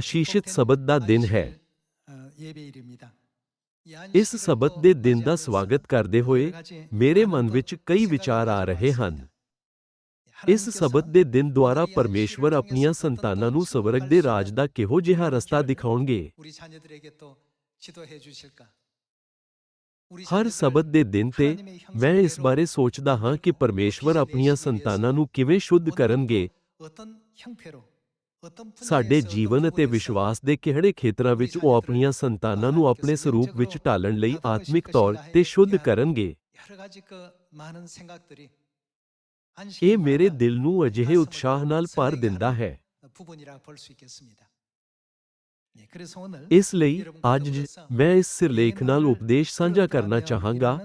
ਆਸ਼ੀਸ਼ਿਤ ਸ਼ਬਦ ਦਾ ਦਿਨ ਹੈ ਇਸ ਸ਼ਬਦ ਦੇ ਦਿਨ ਦਾ ਸਵਾਗਤ ਕਰਦੇ ਹੋਏ ਮੇਰੇ ਮਨ ਵਿੱਚ ਕਈ ਵਿਚਾਰ ਆ ਰਹੇ ਹਨ ਇਸ ਸ਼ਬਦ ਦੇ ਦਿਨ ਦੁਆਰਾ ਪਰਮੇਸ਼ਵਰ ਆਪਣੀਆਂ ਸੰਤਾਨਾਂ ਨੂੰ ਸਵਰਗ ਦੇ ਰਾਜ ਦਾ ਕਿਹੋ ਜਿਹਾ ਰਸਤਾ ਦਿਖਾਉਣਗੇ ਹਰ ਸਬਤ ਦੇ ਦਿਨ ਤੇ ਮੈਂ ਇਸ ਬਾਰੇ ਸੋਚਦਾ ਹਾਂ ਕਿ ਪਰਮੇਸ਼ਵਰ ਆਪਣੀਆਂ ਸੰਤਾਨਾਂ ਨੂੰ ਕਿਵੇਂ ਸ਼ੁੱਧ ਕਰਨਗੇ ਸਾਡੇ ਜੀਵਨ ਅਤੇ ਵਿਸ਼ਵਾਸ ਦੇ ਕਿਹੜੇ ਖੇਤਰਾਂ ਵਿੱਚ ਉਹ ਆਪਣੀਆਂ ਸੰਤਾਨਾਂ ਨੂੰ ਆਪਣੇ ਸਰੂਪ ਵਿੱਚ ਢਾਲਣ ਲਈ ਆਤਮਿਕ ਤੌਰ ਤੇ ਸ਼ੁੱਧ ਕਰਨਗੇ? ਇਹ ਮੇਰੇ ਦਿਲ ਨੂੰ ਅਜਿਹੇ ਉਤਸ਼ਾਹ ਨਾਲ ਭਰ ਦਿੰਦਾ ਹੈ। ਇਸ ਲਈ ਅੱਜ ਮੈਂ ਇਸ ਸਿਰਲੇਖ ਨਾਲ ਉਪਦੇਸ਼ ਸਾਂਝਾ ਕਰਨਾ ਚਾਹਾਂਗਾ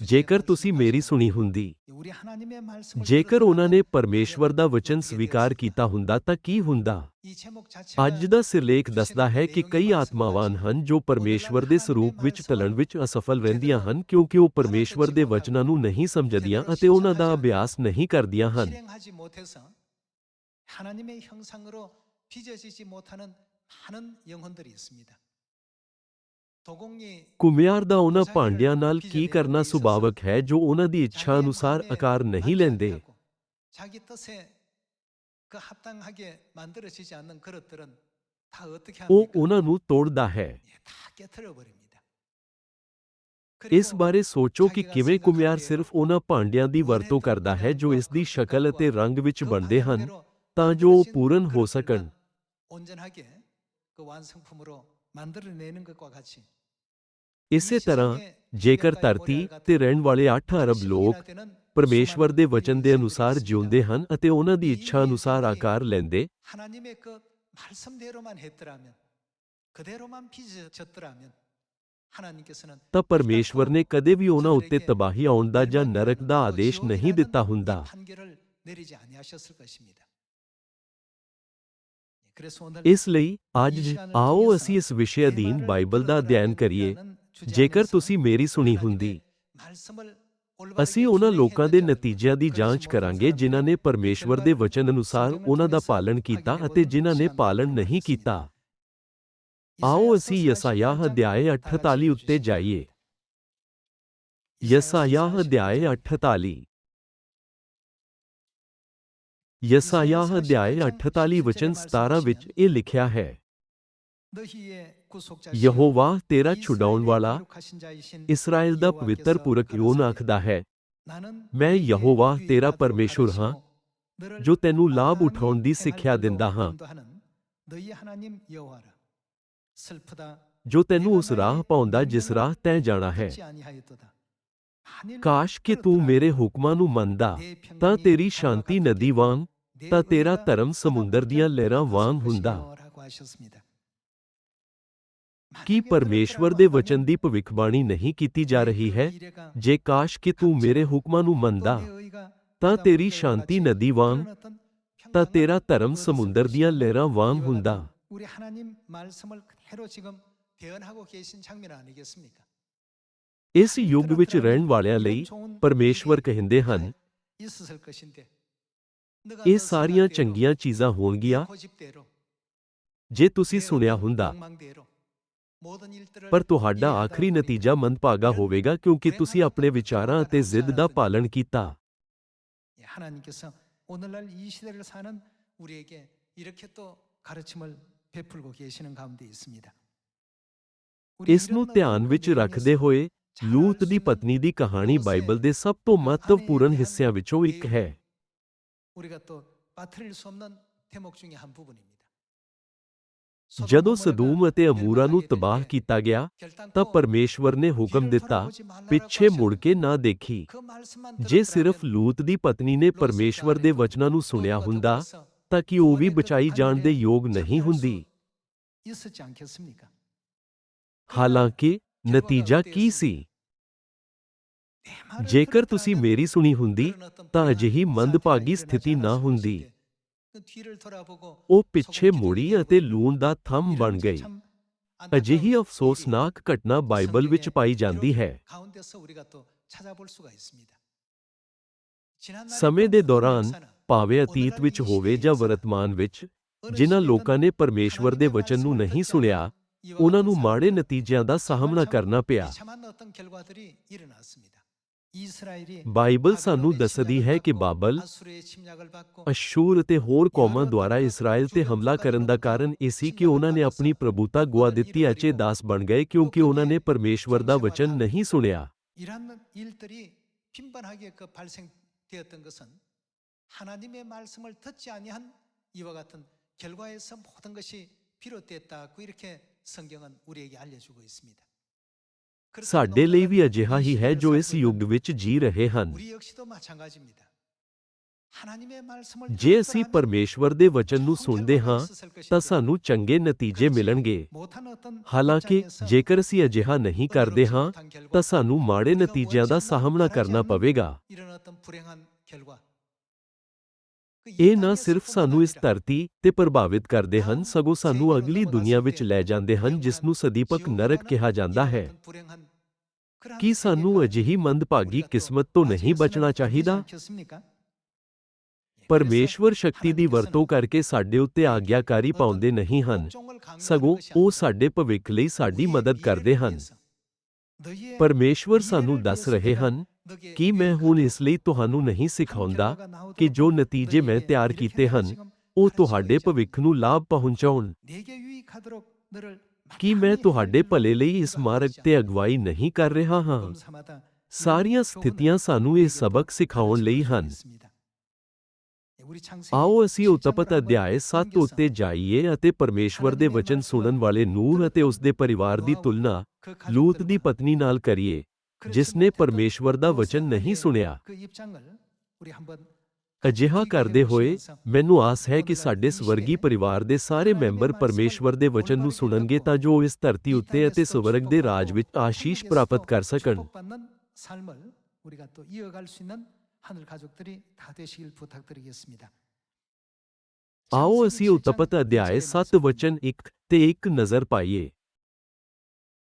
ਜੇਕਰ ਤੁਸੀਂ ਮੇਰੀ ਸੁਣੀ ਹੁੰਦੀ ਜੇਕਰ ਉਹਨਾਂ ਨੇ ਪਰਮੇਸ਼ਵਰ ਦਾ ਵਚਨ ਸਵੀਕਾਰ ਕੀਤਾ ਹੁੰਦਾ ਤਾਂ ਕੀ ਹੁੰਦਾ ਅੱਜ ਦਾ ਸਿਰਲੇਖ ਦੱਸਦਾ ਹੈ ਕਿ ਕਈ ਆਤਮਾਵਾਨ ਹਨ ਜੋ ਪਰਮੇਸ਼ਵਰ ਦੇ ਸਰੂਪ ਵਿੱਚ ਢਲਣ ਵਿੱਚ ਅਸਫਲ ਰਹਿੰਦੀਆਂ ਹਨ ਕਿਉਂਕਿ ਉਹ ਪਰਮੇਸ਼ਵਰ ਦੇ ਵਚਨਾਂ ਨੂੰ ਨਹੀਂ ਸਮਝਦੀਆਂ ਅਤੇ ਉਹਨਾਂ ਦਾ ਅਭਿਆਸ ਨਹੀਂ ਕਰਦੀਆਂ ਹਨ 실행하지 못해서 하나님의 형상으로 빚어지지 못하는 많은 영혼들이 있습니다. 도공이 ਕੁਮਿਆਰ ਦਾ ਉਹਨਾਂ ਭਾਂਡਿਆਂ ਨਾਲ ਕੀ ਕਰਨਾ ਸੁਭਾਵਕ ਹੈ ਜੋ ਉਹਨਾਂ ਦੀ ਇੱਛਾ ਅਨੁਸਾਰ ਆਕਾਰ ਨਹੀਂ ਲੈਂਦੇ 자기 뜻에 그 합당하게 만들어지지 않는 그릇들은 다 어떻게 ਉਹ 합니까? ਉਹਨਾਂ ਨੂੰ ਤੋੜਦਾ ਹੈ 예, 다 깨트려 버립니다. ਇਸ ਬਾਰੇ ਸੋਚੋ ਕਿ ਕਿਵੇਂ ਕੁਮਿਆਰ ਸਿਰਫ ਉਹਨਾਂ ਭਾਂਡਿਆਂ ਦੀ ਵਰਤੋਂ ਕਰਦਾ ਹੈ ਜੋ ਇਸ ਦੀ ਸ਼ਕਲ ਅਤੇ ਰੰਗ ਵਿੱਚ ਬਣਦੇ ਹਨ ਤਾਂ ਜੋ ਉਹ ਪੂਰਨ ਹੋ ਸਕਣ 온전하게 그 완성품으로 ਇਸੇ ਤਰ੍ਹਾਂ ਜੇਕਰ ਧਰਤੀ ਤੇ ਰਹਿਣ ਵਾਲੇ 8 ਅਰਬ ਲੋਕ ਪਰਮੇਸ਼ਵਰ ਦੇ ਵਚਨ ਦੇ ਅਨੁਸਾਰ ਜਿਉਂਦੇ ਹਨ ਅਤੇ ਉਹਨਾਂ ਦੀ ਇੱਛਾ ਅਨੁਸਾਰ ਆਕਾਰ ਲੈਂਦੇ ਤਾਂ ਪਰਮੇਸ਼ਵਰ ਨੇ ਕਦੇ ਵੀ ਉਹਨਾਂ ਉੱਤੇ ਤਬਾਹੀ ਆਉਣ ਦਾ ਜਾਂ ਨਰਕ ਦਾ ਆਦੇਸ਼ ਨਹੀਂ ਦਿੱਤਾ ਹੁੰਦਾ। ਇਸ ਲਈ ਅੱਜ ਆਓ ਅਸੀਂ ਇਸ ਵਿਸ਼ੇ ਅਧੀਨ ਬਾਈਬਲ ਦਾ ਅਧਿਐਨ ਕਰੀਏ। ਜੇਕਰ ਤੁਸੀਂ ਮੇਰੀ ਸੁਣੀ ਹੁੰਦੀ। ਅਸੀਂ ਉਹਨਾਂ ਲੋਕਾਂ ਦੇ ਨਤੀਜਿਆਂ ਦੀ ਜਾਂਚ ਕਰਾਂਗੇ ਜਿਨ੍ਹਾਂ ਨੇ ਪਰਮੇਸ਼ਵਰ ਦੇ ਵਚਨ ਅਨੁਸਾਰ ਉਹਨਾਂ ਦਾ ਪਾਲਣ ਕੀਤਾ ਅਤੇ ਜਿਨ੍ਹਾਂ ਨੇ ਪਾਲਣ ਨਹੀਂ ਕੀਤਾ। ਆਓ ਅਸੀਂ ਯਸਾਯਾਹ ਅਧਿਆਏ 48 ਉੱਤੇ ਜਾਈਏ। ਯਸਾਯਾਹ ਅਧਿਆਏ 48 ਯਸਾਯਾਹ ਅਧਿਆਏ 48 ਵਚਨ 17 ਵਿੱਚ ਇਹ ਲਿਖਿਆ ਹੈ। ਯਹੋਵਾ ਤੇਰਾ ਛੁਡਾਉਣ ਵਾਲਾ ਇਸਰਾਇਲ ਦਾ ਪਵਿੱਤਰ ਪੁਰਖ ਯੋਨ ਆਖਦਾ ਹੈ। ਮੈਂ ਯਹੋਵਾ ਤੇਰਾ ਪਰਮੇਸ਼ੁਰ ਹਾਂ, ਜੋ ਤੈਨੂੰ ਲਾਭ ਉਠਾਉਣ ਦੀ ਸਿੱਖਿਆ ਦਿੰਦਾ ਹਾਂ। ਜੋ ਤੈਨੂੰ ਉਸ ਰਾਹ ਪਾਉਂਦਾ ਜਿਸ ਰਾਹ ਤੈਂ ਜਾਣਾ ਹੈ। ਕਾਸ਼ ਕਿ ਤੂੰ ਮੇਰੇ ਹੁਕਮਾਂ ਨੂੰ ਮੰਨਦਾ ਤਾਂ ਤੇਰੀ ਸ਼ਾਂਤੀ ਨਦੀ ਵਾਂਗ ਤਾਂ ਤੇਰਾ ਧਰਮ ਸਮੁੰਦਰ ਦੀਆਂ ਲਹਿਰਾਂ ਵਾਂਗ ਹੁੰਦਾ ਕੀ ਪਰਮੇਸ਼ਵਰ ਦੇ ਵਚਨ ਦੀ ਭਵਿੱਖਬਾਣੀ ਨਹੀਂ ਕੀਤੀ ਜਾ ਰਹੀ ਹੈ ਜੇ ਕਾਸ਼ ਕਿ ਤੂੰ ਮੇਰੇ ਹੁਕਮਾਂ ਨੂੰ ਮੰਨਦਾ ਤਾਂ ਤੇਰੀ ਸ਼ਾਂਤੀ ਨਦੀ ਵਾਂਗ ਤਾਂ ਤੇਰਾ ਧਰਮ ਸਮੁੰਦਰ ਦੀਆਂ ਲਹਿਰਾਂ ਵਾਂਗ ਹੁੰਦਾ 우리 하나님 말씀을 그대로 지금 대언하고 계신 장면 아니겠습니까? ਇਸ ਯੁੱਗ ਵਿੱਚ ਰਹਿਣ ਵਾਲਿਆਂ ਲਈ ਪਰਮੇਸ਼ਵਰ ਕਹਿੰਦੇ ਹਨ 있었을 것인데 너가 ਇਹ 너 ਸਾਰੀਆਂ 생각대로, ਚੰਗੀਆਂ ਚੀਜ਼ਾਂ ਹੋਣਗੀਆਂ 네 고집대로, ਜੇ ਤੁਸੀਂ 내 ਸੁਣਿਆ 어떤 ਹੁੰਦਾ 욕망대로 모든 일들을 ਪਰ ਤੁਹਾਡਾ 이해한다고 ਆਖਰੀ 보니까 ਨਤੀਜਾ ਮੰਦਭਾਗਾ ਹੋਵੇਗਾ ਕਿਉਂਕਿ ਤੁਸੀਂ ਆਪਣੇ ਵਿਚਾਰਾਂ ਅਤੇ ਜ਼ਿੱਦ ਦਾ ਪਾਲਣ ਕੀਤਾ 예, 하나님께서 오늘날 이 시대를 사는 우리에게 이렇게 또 가르침을 베풀고 계시는 가운데 있습니다. 우리 ਇਸ ਨੂੰ 이런 ਧਿਆਨ 어떤 ਵਿੱਚ 내용에서 ਰੱਖਦੇ ਹੋਏ 잘 ਲੂਤ ਦੀ ਪਤਨੀ ਦੀ ਕਹਾਣੀ ਬਾਈਬਲ ਦੇ ਸਭ ਤੋਂ ਮਹੱਤਵਪੂਰਨ ਹਿੱਸਿਆਂ ਵਿੱਚੋਂ ਇੱਕ ਹੈ। ਜਦੋਂ ਸਦੂਮ ਅਤੇ ਅਮੂਰਾ ਨੂੰ ਤਬਾਹ ਕੀਤਾ ਗਿਆ ਤਾਂ ਪਰਮੇਸ਼ਵਰ ਨੇ ਹੁਕਮ ਦਿੱਤਾ ਪਿੱਛੇ ਮੁੜ ਕੇ ਨਾ ਦੇਖੀ। ਜੇ ਸਿਰਫ ਲੂਤ ਦੀ ਪਤਨੀ ਨੇ ਪਰਮੇਸ਼ਵਰ ਦੇ ਵਚਨਾਂ ਨੂੰ ਸੁਣਿਆ ਹੁੰਦਾ ਤਾਂ ਕਿ ਉਹ ਵੀ ਬਚਾਈ ਜਾਣ ਦੇ ਯੋਗ ਨਹੀਂ ਹੁੰਦੀ। ਹਾਲਾਂਕਿ ਨਤੀਜਾ ਕੀ ਸੀ? ਜੇਕਰ ਤੁਸੀਂ ਮੇਰੀ ਸੁਣੀ ਹੁੰਦੀ ਤਾਂ ਅਜਿਹੀ ਮੰਦਭਾਗੀ ਸਥਿਤੀ ਨਾ ਹੁੰਦੀ। ਉਹ ਪਿੱਛੇ ਮੁੜੀ ਅਤੇ ਲੂਣ ਦਾ ਥੰਮ ਬਣ ਗਈ। ਅਜਿਹੀ ਅਫਸੋਸਨਾਕ ਘਟਨਾ ਬਾਈਬਲ ਵਿੱਚ ਪਾਈ ਜਾਂਦੀ ਹੈ। ਸਮੇਂ ਦੇ ਦੌਰਾਨ ਭਾਵੇਂ ਅਤੀਤ ਵਿੱਚ ਹੋਵੇ ਜਾਂ ਵਰਤਮਾਨ ਵਿੱਚ ਜਿਨ੍ਹਾਂ ਲੋਕਾਂ ਨੇ ਪਰਮੇਸ਼ਵਰ ਦੇ ਵਚਨ ਨੂੰ ਨਹੀਂ ਸੁਣਿਆ ਉਹਨਾਂ ਨੂੰ ਮਾੜੇ ਨਤੀਜਿਆਂ ਦਾ ਸਾਹਮਣਾ ਕਰਨਾ ਪਿਆ 비참한 어떤 결과들이 일어났습니다. 이스라엘이 ਬਾਈਬਲ ਸਾਨੂੰ ਦੱਸਦੀ ਹੈ ਕਿ ਬਾਬਲ 아수르의 침략을 받고 ਅਸ਼ੂਰ ਅਤੇ ਹੋਰ ਕੌਮਾਂ ਦੁਆਰਾ ਇਸਰਾਇਲ ਤੇ ਹਮਲਾ ਕਰਨ ਦਾ ਕਾਰਨ ਇਹ ਸੀ ਕਿ ਉਹਨਾਂ ਨੇ ਆਪਣੀ ਪ੍ਰਭੂਤਾ ਗੁਆ ਦਿੱਤੀ ਅਤੇ ਦਾਸ ਬਣ ਗਏ ਕਿਉਂਕਿ ਉਹਨਾਂ ਨੇ ਪਰਮੇਸ਼ਵਰ ਦਾ ਵਚਨ ਨਹੀਂ ਸੁਣਿਆ 이러한 일들이 빈번하게 그 발생되었던 것은 하나님의 말씀을 듣지 아니한 이와 같은 결과에서 모든 것이 비롯됐다고 이렇게 ਸਾਡੇ ਲਈ ਵੀ ਅਜਿਹਾ ਹੀ ਹੈ ਜੋ ਇਸ ਯੁੱਗ ਵਿੱਚ ਜੀ ਰਹੇ ਹਨ। ਜੇ ਅਸੀਂ ਪਰਮੇਸ਼ਵਰ ਦੇ ਵਚਨ ਨੂੰ ਸੁਣਦੇ ਹਾਂ ਤਾਂ ਸਾਨੂੰ ਚੰਗੇ ਨਤੀਜੇ ਮਿਲਣਗੇ। ਹਾਲਾਂਕਿ ਜੇਕਰ ਅਸੀਂ ਅਜਿਹਾ ਨਹੀਂ ਕਰਦੇ ਹਾਂ ਤਾਂ ਸਾਨੂੰ ਮਾੜੇ ਨਤੀਜਿਆਂ ਦਾ ਸਾਹਮਣਾ ਕਰਨਾ ਪਵੇਗਾ। ਇਹ ਨਾ ਸਿਰਫ ਸਾਨੂੰ ਇਸ ਧਰਤੀ ਤੇ ਪ੍ਰਭਾਵਿਤ ਕਰਦੇ ਹਨ ਸਗੋਂ ਸਾਨੂੰ ਅਗਲੀ ਦੁਨੀਆ ਵਿੱਚ ਲੈ ਜਾਂਦੇ ਹਨ ਜਿਸ ਨੂੰ ਸਦੀਪਕ ਨਰਕ ਕਿਹਾ ਜਾਂਦਾ ਹੈ। ਕੀ ਸਾਨੂੰ ਅਜਿਹੀ ਮੰਦਭਾਗੀ ਕਿਸਮਤ ਤੋਂ ਨਹੀਂ ਬਚਣਾ ਚਾਹੀਦਾ? ਪਰਮੇਸ਼ਵਰ ਸ਼ਕਤੀ ਦੀ ਵਰਤੋਂ ਕਰਕੇ ਸਾਡੇ ਉੱਤੇ ਆਗਿਆਕਾਰੀ ਪਾਉਂਦੇ ਨਹੀਂ ਹਨ ਸਗੋਂ ਉਹ ਸਾਡੇ ਭਵਿੱਖ ਲਈ ਸਾਡੀ ਮਦਦ ਕਰਦੇ ਹਨ। ਪਰਮੇਸ਼ਵਰ ਸਾਨੂੰ ਦੱਸ ਰਹੇ ਹਨ ਕਿ ਮੈਂ ਹੁਣ ਇਸ ਲਈ ਤੁਹਾਨੂੰ ਨਹੀਂ ਸਿਖਾਉਂਦਾ ਕਿ ਜੋ ਨਤੀਜੇ ਮੈਂ ਤਿਆਰ ਕੀਤੇ ਹਨ, ਉਹ ਤੁਹਾਡੇ ਭਵਿੱਖ ਨੂੰ ਲਾਭ ਪਹੁੰਚਾਉਣ। ਕੀ ਮੈਂ ਤੁਹਾਡੇ ਭਲੇ ਲਈ ਇਸ ਮਾਰਗ ਤੇ ਅਗਵਾਈ ਨਹੀਂ ਕਰ ਰਿਹਾ ਹਾਂ? ਸਾਰੀਆਂ ਸਥਿਤੀਆਂ ਸਾਨੂੰ ਇਹ ਸਬਕ ਸਿਖਾਉਣ ਲਈ ਹਨ। ਆਓ ਅਸੀਂ ਉਤਪਤ ਅਧਿਆਇ 7 ਉੱਤੇ ਜਾਈਏ ਅਤੇ ਪਰਮੇਸ਼ਵਰ ਦੇ ਵਚਨ ਸੁਣਨ ਵਾਲੇ ਨੂਹ ਅਤੇ ਉਸ ਦੇ ਪਰਿਵਾਰ ਦੀ ਤੁਲਨਾ ਲੂਤ ਦੀ ਪਤਨੀ ਨਾਲ ਕਰੀਏ ਜਿਸ ਨੇ ਪਰਮੇਸ਼ਵਰ ਦਾ ਵਚਨ ਨਹੀਂ ਸੁਣਿਆ। ਅਜਿਹਾ ਕਰਦੇ ਹੋਏ ਮੈਨੂੰ ਆਸ ਹੈ ਕਿ ਸਾਡੇ ਸਵਰਗੀ ਪਰਿਵਾਰ ਦੇ ਸਾਰੇ ਮੈਂਬਰ ਪਰਮੇਸ਼ਵਰ ਦੇ ਵਚਨ ਨੂੰ ਸੁਣਨਗੇ ਤਾਂ ਜੋ ਇਸ ਧਰਤੀ ਉੱਤੇ ਅਤੇ ਸਵਰਗ ਦੇ ਰਾਜ ਵਿੱਚ ਆਸ਼ੀਸ਼ ਪ੍ਰਾਪਤ ਕਰ ਸਕਣ। 삶을 우리가 또 이어갈 수 있는 하늘 가족들이 다 되시길 부탁드리겠습니다. ਆਓ ਅਸੀਂ ਉਤਪਤ ਅਧਿਆਇ 7 ਵਚਨ 1 ਤੇ 1 ਨਜ਼ਰ ਪਾਈਏ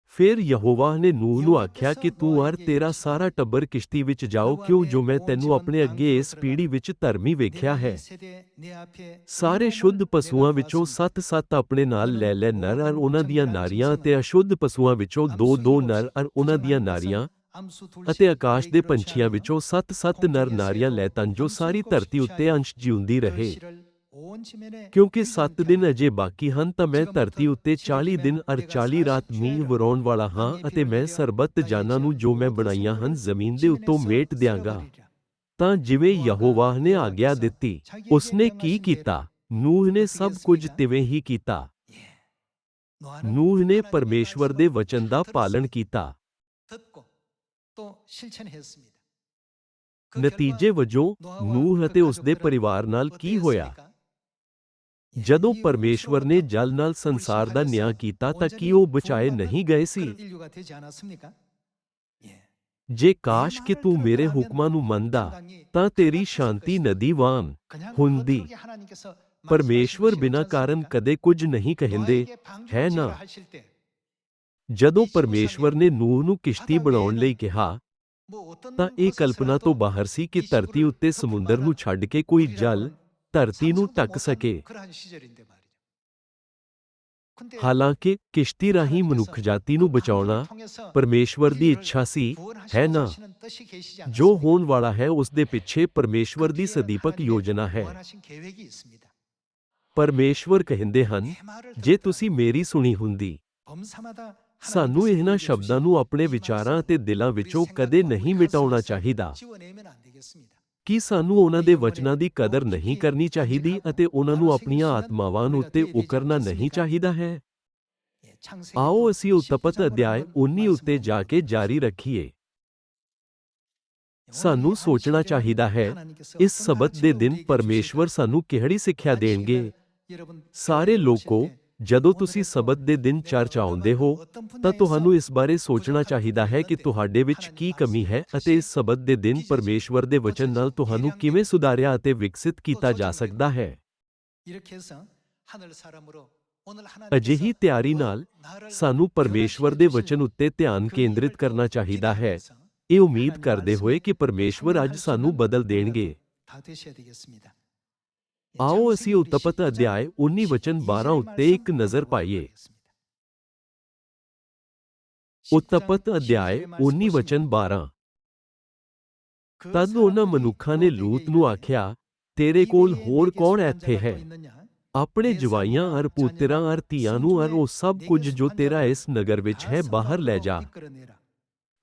ਫਿਰ ਯਹੋਵਾ ਨੇ ਨੂਹ ਨੂੰ ਆਖਿਆ ਕਿ ਤੂੰ ਅਰ ਤੇਰਾ ਸਾਰਾ ਟੱਬਰ ਕਿਸ਼ਤੀ ਵਿੱਚ ਜਾਓ ਕਿਉਂ ਜੋ ਮੈਂ ਤੈਨੂੰ ਆਪਣੇ ਅੱਗੇ ਇਸ ਪੀੜ੍ਹੀ ਵਿੱਚ ਧਰਮੀ ਵੇਖਿਆ ਹੈ ਸਾਰੇ ਸ਼ੁੱਧ ਪਸ਼ੂਆਂ ਵਿੱਚੋਂ ਸੱਤ-ਸੱਤ ਆਪਣੇ ਨਾਲ ਲੈ ਲੈ ਨਰ ਅਰ ਉਹਨਾਂ ਦੀਆਂ ਨਾਰੀਆਂ ਅਤੇ ਅਸ਼ੁੱਧ ਪਸ਼ੂਆਂ ਵਿੱਚੋਂ ਦੋ-ਦੋ ਨਰ ਅਰ ਉਹਨਾਂ ਦੀਆਂ ਨਾਰੀਆਂ ਅਤੇ ਆਕਾਸ਼ ਦੇ ਪੰਛੀਆਂ ਵਿੱਚੋਂ ਸੱਤ-ਸੱਤ ਨਰ ਨਾਰੀਆਂ ਲੈ ਤਨ ਜੋ ਸਾਰੀ ਧਰਤੀ ਉੱਤੇ ਅੰਸ਼ ਜਿਉਂਦੀ ਰਹੇ। ਕਿਉਂਕਿ 7 ਦਿਨ ਅਜੇ ਬਾਕੀ ਹਨ ਤਾਂ ਮੈਂ ਧਰਤੀ ਉੱਤੇ 40 ਦਿਨ ਅਰ 40 ਰਾਤ ਮੀਂਹ ਵਰਾਉਣ ਵਾਲਾ ਹਾਂ ਅਤੇ ਮੈਂ ਸਰਬੱਤ ਜਾਨਾਂ ਨੂੰ ਜੋ ਮੈਂ ਬਣਾਈਆਂ ਹਨ ਜ਼ਮੀਨ ਦੇ ਉੱਤੋਂ ਮੇਟ ਦਿਆਂਗਾ। ਤਾਂ ਜਿਵੇਂ ਯਹੋਵਾ ਨੇ ਆਗਿਆ ਦਿੱਤੀ ਉਸਨੇ ਕੀ ਕੀਤਾ? ਨੂਹ ਨੇ ਸਭ ਕੁਝ ਤਿਵੇਂ ਹੀ ਕੀਤਾ। ਨੂਹ ਨੇ ਪਰਮੇਸ਼ਵਰ ਦੇ ਵਚਨ ਦਾ ਪਾਲਣ ਕੀਤਾ। ਨਤੀਜੇ ਵਜੋਂ ਨੂਹ ਅਤੇ ਉਸ ਦੇ ਪਰਿਵਾਰ ਨਾਲ ਕੀ ਹੋਇਆ? ਜਦੋਂ ਪਰਮੇਸ਼ਵਰ ਨੇ ਜਲ ਨਾਲ ਸੰਸਾਰ ਦਾ ਨਿਆਂ ਕੀਤਾ ਤਾਂ ਕੀ ਉਹ ਬਚਾਏ ਨਹੀਂ ਗਏ ਸੀ? ਜੇ ਕਾਸ਼ ਕਿ ਤੂੰ ਮੇਰੇ ਹੁਕਮਾਂ ਨੂੰ ਮੰਨਦਾ ਤਾਂ ਤੇਰੀ ਸ਼ਾਂਤੀ ਨਦੀ ਵਾਂਗ ਹੁੰਦੀ। ਪਰਮੇਸ਼ਵਰ ਬਿਨਾਂ ਕਾਰਨ ਕਦੇ ਕੁਝ ਨਹੀਂ ਕਹਿੰਦੇ ਹੈ ਨਾ? ਜਦੋਂ ਪਰਮੇਸ਼ਵਰ ਨੇ ਨੂਹ ਨੂੰ ਕਿਸ਼ਤੀ ਬਣਾਉਣ ਲਈ ਕਿਹਾ ਤਾਂ ਇਹ ਕਲਪਨਾ ਤੋਂ ਬਾਹਰ ਸੀ ਕਿ ਧਰਤੀ ਉੱਤੇ ਸਮੁੰਦਰ ਨੂੰ ਛੱਡ ਕੇ ਕੋਈ ਜਲ ਧਰਤੀ ਨੂੰ ਢੱਕ ਸਕੇ। ਹਾਲਾਂਕਿ ਕਿਸ਼ਤੀ ਰਾਹੀਂ ਮਨੁੱਖ ਜਾਤੀ ਨੂੰ ਬਚਾਉਣਾ ਪਰਮੇਸ਼ਵਰ ਦੀ ਇੱਛਾ ਸੀ ਹੈ ਨਾ? ਜੋ ਹੋਣ ਵਾਲਾ ਹੈ ਉਸ ਦੇ ਪਿੱਛੇ ਪਰਮੇਸ਼ਵਰ ਦੀ ਸਦੀਪਕ ਯੋਜਨਾ ਹੈ। ਪਰਮੇਸ਼ਵਰ ਕਹਿੰਦੇ ਹਨ ਜੇ ਤੁਸੀਂ ਮੇਰੀ ਸੁਣੀ ਹੁੰਦੀ। ਸਾਨੂੰ ਇਹਨਾਂ ਸ਼ਬਦਾਂ ਨੂੰ ਆਪਣੇ ਵਿਚਾਰਾਂ ਅਤੇ ਦਿਲਾਂ ਵਿੱਚੋਂ ਕਦੇ ਨਹੀਂ ਮਿਟਾਉਣਾ ਚਾਹੀਦਾ। ਕੀ ਸਾਨੂੰ ਉਹਨਾਂ ਦੇ ਵਚਨਾਂ ਦੀ ਕਦਰ ਨਹੀਂ ਕਰਨੀ ਚਾਹੀਦੀ ਅਤੇ ਉਹਨਾਂ ਨੂੰ ਆਪਣੀਆਂ ਆਤਮਾਵਾਂ ਉੱਤੇ ਉਕਰਨਾ ਨਹੀਂ ਚਾਹੀਦਾ ਹੈ? ਆਓ ਅਸੀਂ ਉਤਪਤ ਅਧਿਆਇ 19 ਉੱਤੇ ਜਾ ਕੇ ਜਾਰੀ ਰੱਖੀਏ। ਸਾਨੂੰ ਸੋਚਣਾ ਚਾਹੀਦਾ ਹੈ, ਇਸ ਸਬਤ ਦੇ ਦਿਨ ਪਰਮੇਸ਼ਵਰ ਸਾਨੂੰ ਕਿਹੜੀ ਸਿੱਖਿਆ ਦੇਣਗੇ? ਸਾਰੇ ਲੋਕੋ ਜਦੋਂ ਤੁਸੀਂ ਸਬਤ ਦੇ ਦਿਨ ਚਰਚ ਆਉਂਦੇ ਹੋ, ਤਾਂ ਤੁਹਾਨੂੰ ਇਸ ਬਾਰੇ ਸੋਚਣਾ ਚਾਹੀਦਾ ਹੈ ਕਿ ਤੁਹਾਡੇ ਵਿੱਚ ਕੀ ਕਮੀ ਹੈ ਅਤੇ ਇਸ ਸਬਤ ਦੇ ਦਿਨ ਪਰਮੇਸ਼ਵਰ ਦੇ ਵਚਨ ਨਾਲ ਤੁਹਾਨੂੰ ਕਿਵੇਂ ਸੁਧਾਰਿਆ ਅਤੇ ਵਿਕਸਿਤ ਕੀਤਾ ਜਾ ਸਕਦਾ ਹੈ। ਅਜਿਹੀ ਤਿਆਰੀ ਨਾਲ ਸਾਨੂੰ ਪਰਮੇਸ਼ਵਰ ਦੇ ਵਚਨ ਉੱਤੇ ਧਿਆਨ ਕੇਂਦਰਿਤ ਕਰਨਾ ਚਾਹੀਦਾ ਹੈ। ਇਹ ਉਮੀਦ ਕਰਦੇ ਹੋਏ ਕਿ ਪਰਮੇਸ਼ਵਰ ਅੱਜ ਸਾਨੂੰ ਬਦਲ ਦੇਣਗੇ। ਆਓ ਅਸੀਂ ਉਤਪਤ ਅਧਿਆਇ 19 ਵਚਨ 12 ਉੱਤੇ ਇੱਕ ਨਜ਼ਰ ਪਾਈਏ। ਉਤਪਤ ਅਧਿਆਇ 19 ਵਚਨ 12 ਤਦ ਉਹਨਾਂ ਮਨੁੱਖਾਂ ਨੇ ਲੂਤ ਨੂੰ ਆਖਿਆ, ਤੇਰੇ ਕੋਲ ਹੋਰ ਕੌਣ ਇੱਥੇ ਹੈ? ਆਪਣੇ ਜਵਾਈਆਂ ਅਰ ਪੁੱਤਰਾਂ ਅਰ ਧੀਆਂ ਨੂੰ ਅਰ ਉਹ ਸਭ ਕੁਝ ਜੋ ਤੇਰਾ ਇਸ ਨਗਰ ਵਿੱਚ ਹੈ, ਬਾਹਰ ਲੈ ਜਾ।